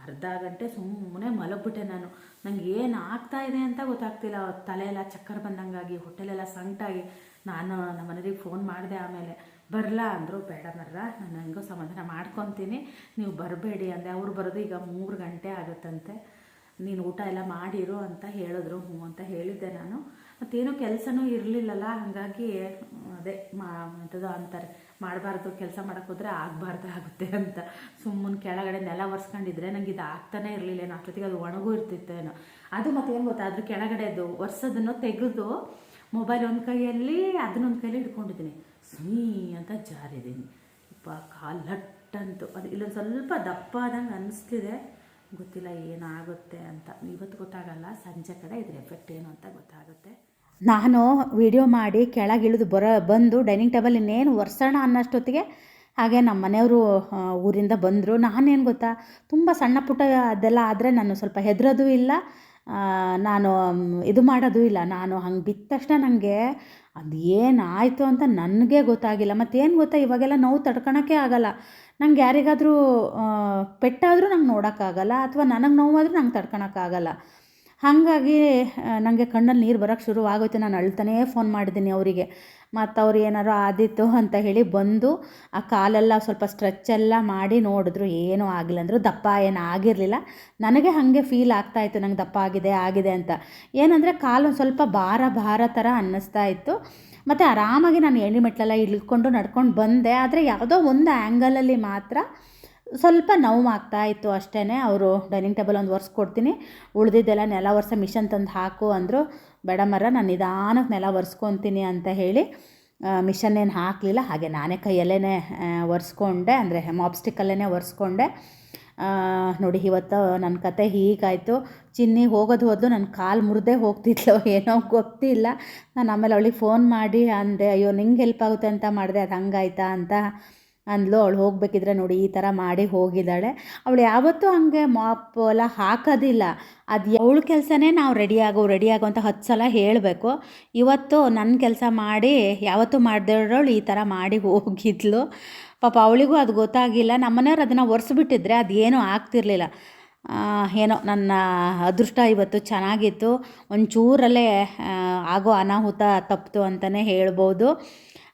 ಅರ್ಧ ಗಂಟೆ ಸುಮ್ಮನೆ ಮಲಗ್ಬಿಟ್ಟೆ ನಾನು. ನಂಗೆ ಏನು ಆಗ್ತಾ ಇದೆ ಅಂತ ಗೊತ್ತಾಗ್ತಿಲ್ಲ. ತಲೆಯೆಲ್ಲ ಚಕ್ಕರ್ ಬಂದಂಗಾಗಿ, ಹೊಟ್ಟೆಲೆಲ್ಲ ಸಂಕಟಾಗಿ. ನಾನು ನಮ್ಮ ಮನೆಯವ್ರಿಗೆ ಫೋನ್ ಮಾಡಿದೆ ಆಮೇಲೆ, ಬರಲಾ ಅಂದರು, ಬೇಡ ಮರ್ರ, ನಾನು ಹೆಂಗೋ ಸಮಾಧಾನ ಮಾಡ್ಕೊತೀನಿ. ನೀವು ಬರಬೇಡಿ ಅಂದೆ. ಅವ್ರು ಬರೋದು ಈಗ ಮೂರು ಗಂಟೆ ಆಗುತ್ತಂತೆ. ನೀನು ಊಟ ಎಲ್ಲ ಮಾಡಿರು ಅಂತ ಹೇಳಿದ್ರು, ಹ್ಞೂ ಅಂತ ಹೇಳಿದ್ದೆ ನಾನು. ಮತ್ತೇನೋ ಕೆಲಸನೂ ಇರಲಿಲ್ಲಲ್ಲ, ಹಾಗಾಗಿ, ಅದೇ ಮಾ ಅಂತಾರೆ. ಮಾಡಬಾರ್ದು, ಕೆಲಸ ಮಾಡೋಕೆ ಹೋದರೆ ಆಗಬಾರ್ದು ಆಗುತ್ತೆ ಅಂತ. ಸುಮ್ಮನೆ ಕೆಳಗಡೆ ನೆಲ ಒರೆಸ್ಕೊಂಡಿದ್ರೆ ನಂಗೆ ಇದು ಆಗ್ತಾನೆ ಇರಲಿಲ್ಲ ಏನೋ, ಅಷ್ಟೊತ್ತಿಗೆ ಅದು ಒಣಗೂ ಇರ್ತಿತ್ತೇನೋ ಅದು ಮತ್ತೆ ಏನು ಗೊತ್ತಾ ಅದ್ರ ಕೆಳಗಡೆದು ಒರೆಸೋದನ್ನು ತೆಗೆದು ಮೊಬೈಲ್ ಒಂದು ಕೈಯಲ್ಲಿ, ಅದನ್ನೊಂದು ಕೈಯಲ್ಲಿ ಇಟ್ಕೊಂಡಿದ್ದೀನಿ ಸುಮ್ಮಿ ಅಂತ ಜಾರಿದ್ದೀನಿ. ಇಪ್ಪ ಕಾಲು ಲಟ್ಟಂತು. ಅದು ಇಲ್ಲೊಂದು ಸ್ವಲ್ಪ ದಪ್ಪ ಆದಂಗೆ ಅನಿಸ್ತಿದೆ. ಗೊತ್ತಿಲ್ಲ ಏನಾಗುತ್ತೆ ಅಂತ. ಇವತ್ತು ಗೊತ್ತಾಗಲ್ಲ, ಸಂಜೆ ಕಡೆ ಇದ್ರ ಎಫೆಕ್ಟ್ ಏನು ಅಂತ ಗೊತ್ತಾಗುತ್ತೆ. ನಾನು ವಿಡಿಯೋ ಮಾಡಿ ಕೆಳಗಿಳಿದು ಬರೋ, ಬಂದು ಡೈನಿಂಗ್ ಟೇಬಲ್ ಇನ್ನೇನು ಒರೆಸೋಣ ಅನ್ನೋಷ್ಟೊತ್ತಿಗೆ, ಹಾಗೆ ನಮ್ಮ ಮನೆಯವರು ಊರಿಂದ ಬಂದರು. ನಾನೇನು ಗೊತ್ತಾ, ತುಂಬ ಸಣ್ಣ ಪುಟ್ಟ ಅದೆಲ್ಲ ಆದರೆ ನಾನು ಸ್ವಲ್ಪ ಹೆದರೋದು ಇಲ್ಲ. ನಾನು ಇದು ಮಾಡೋದು ಇಲ್ಲ. ನಾನು ಹಂಗೆ ಬಿದ್ದ ತಕ್ಷಣ ನನಗೆ ಅದು ಏನಾಯಿತು ಅಂತ ನನಗೆ ಗೊತ್ತಾಗಿಲ್ಲ. ಮತ್ತೇನು ಗೊತ್ತಾ, ಇವಾಗೆಲ್ಲ ನೋವು ತಡ್ಕೊಳಕ್ಕೆ ಆಗಲ್ಲ. ನಂಗೆ ಯಾರಿಗಾದರೂ ಪೆಟ್ಟಾದರೂ ನಂಗೆ ನೋಡೋಕ್ಕಾಗಲ್ಲ, ಅಥವಾ ನನಗೆ ನೋವಾದರೂ ನಂಗೆ ತಡ್ಕೊಳಕ್ಕಾಗಲ್ಲ ಹಾಗಾಗಿ ನನಗೆ ಕಣ್ಣಲ್ಲಿ ನೀರು ಬರೋಕ್ಕೆ ಶುರು ಆಗೋಯ್ತು. ನಾನು ಅಳ್ತಾನೇ ಫೋನ್ ಮಾಡಿದ್ದೀನಿ ಅವರಿಗೆ. ಮತ್ತು ಅವ್ರು ಏನಾರು ಆದಿತ್ತು ಅಂತ ಹೇಳಿ ಬಂದು, ಆ ಕಾಲೆಲ್ಲ ಸ್ವಲ್ಪ ಸ್ಟ್ರೆಚ್ ಎಲ್ಲ ಮಾಡಿ ನೋಡಿದ್ರು. ಏನೂ ಆಗಿಲ್ಲ ಅಂದರು. ದಪ್ಪ ಏನು ಆಗಿರಲಿಲ್ಲ. ನನಗೆ ಹಾಗೆ ಫೀಲ್ ಆಗ್ತಾಯಿತ್ತು ನಂಗೆ ದಪ್ಪ ಆಗಿದೆ ಆಗಿದೆ ಅಂತ. ಏನಂದರೆ ಕಾಲು ಸ್ವಲ್ಪ ಭಾರ ಭಾರ ಥರ ಅನ್ನಿಸ್ತಾ ಇತ್ತು. ಮತ್ತು ಆರಾಮಾಗಿ ನಾನು ಎಣ್ಣೆ ಮೆಟ್ಲೆಲ್ಲ ಇಳ್ಕೊಂಡು ನಡ್ಕೊಂಡು ಬಂದೆ. ಆದರೆ ಯಾವುದೋ ಒಂದು ಆ್ಯಂಗಲಲ್ಲಿ ಮಾತ್ರ ಸ್ವಲ್ಪ ನೋವು ಆಗ್ತಾ ಇತ್ತು ಅಷ್ಟೇ ಅವರು ಡೈನಿಂಗ್ ಟೇಬಲ್ ಒಂದು ಒರೆಸ್ಕೊಡ್ತೀನಿ ಉಳಿದಿದ್ದೆಲ್ಲ ನೆಲ ಒರೆಸ ಮಿಷನ್ ತಂದು ಹಾಕು ಅಂದರು. ಬೇಡ ಮರ ನಾನು ನಿಧಾನಕ್ಕೆ ನೆಲ ಒರೆಸ್ಕೊತೀನಿ ಅಂತ ಹೇಳಿ ಮಿಷನ್ ಏನು ಹಾಕಲಿಲ್ಲ. ಹಾಗೆ ನಾನೇ ಕೈಯಲ್ಲೇ ಒರೆಸ್ಕೊಂಡೆ. ಅಂದರೆ ಮಾಪ್ಸ್ಟಿಕ್ಕಲ್ಲೇ ಒರೆಸ್ಕೊಂಡೆ. ನೋಡಿ ಇವತ್ತು ನನ್ನ ಕತೆ ಹೀಗಾಯಿತು. ಚಿನ್ನಿ ಹೋಗೋದು ಹೋದ್ಲು ನನ್ನ ಕಾಲು ಮುರಿದೇ ಹೋಗ್ತಿದ್ಲು. [LAUGHS] ಏನೋ ಗೊತ್ತಿಲ್ಲ. ನಾನು ಆಮೇಲೆ ಅವಳಿಗೆ ಫೋನ್ ಮಾಡಿ ಅಂದೆ, ಅಯ್ಯೋ, ನಿಂಗೆ ಹೆಲ್ಪ್ ಆಗುತ್ತೆ ಅಂತ ಮಾಡಿದೆ, ಅದು ಹಂಗಾಯ್ತಾ? ಅಂತ ಅಂದ್ಲು, ಅವಳು ಹೋಗಬೇಕಿದ್ರೆ ನೋಡಿ ಈ ಥರ ಮಾಡಿ ಹೋಗಿದ್ದಾಳೆ. ಅವಳು ಯಾವತ್ತೂ ಹಂಗೆ ಮಾಪ್ ಎಲ್ಲ ಹಾಕೋದಿಲ್ಲ. ಅದು ಅವಳ ಕೆಲಸನೇ ನಾವು ರೆಡಿ ಆಗೋ ರೆಡಿ ಆಗೋ ಅಂತ ಹತ್ತು ಸಲ ಹೇಳಬೇಕು. ಇವತ್ತು ನನ್ನ ಕೆಲಸ ಮಾಡಿ, ಯಾವತ್ತೂ ಮಾಡಿದವಳು ಈ ಥರ ಮಾಡಿ ಹೋಗಿದ್ಲು. ಪಾಪ ಅವಳಿಗೂ ಅದು ಗೊತ್ತಾಗಿಲ್ಲ. ನಮ್ಮನೆಯವ್ರು ಅದನ್ನು ಒರೆಸ್ಬಿಟ್ಟಿದ್ರೆ ಅದೇನೂ ಆಗ್ತಿರ್ಲಿಲ್ಲ. ಏನೋ ನನ್ನ ಅದೃಷ್ಟ ಇವತ್ತು ಚೆನ್ನಾಗಿತ್ತು. ಒಂಚೂರಲ್ಲೇ ಆಗೋ ಅನಾಹುತ ತಪ್ಪಿತು ಅಂತಲೇ ಹೇಳ್ಬೋದು.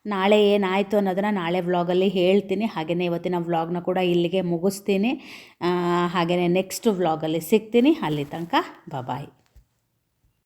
ನಾಳೆ ಏನಾಯಿತು ಅನ್ನೋದನ್ನು ನಾಳೆ ವ್ಲಾಗಲ್ಲಿ ಹೇಳ್ತೀನಿ. ಹಾಗೆಯೇ ಇವತ್ತಿನ ವ್ಲಾಗ್ನ ಕೂಡ ಇಲ್ಲಿಗೆ ಮುಗಿಸ್ತೀನಿ. ಹಾಗೆಯೇ ನೆಕ್ಸ್ಟ್ ವ್ಲಾಗಲ್ಲಿ ಸಿಗ್ತೀನಿ. ಅಲ್ಲಿ ತನಕ ಬಾಯ್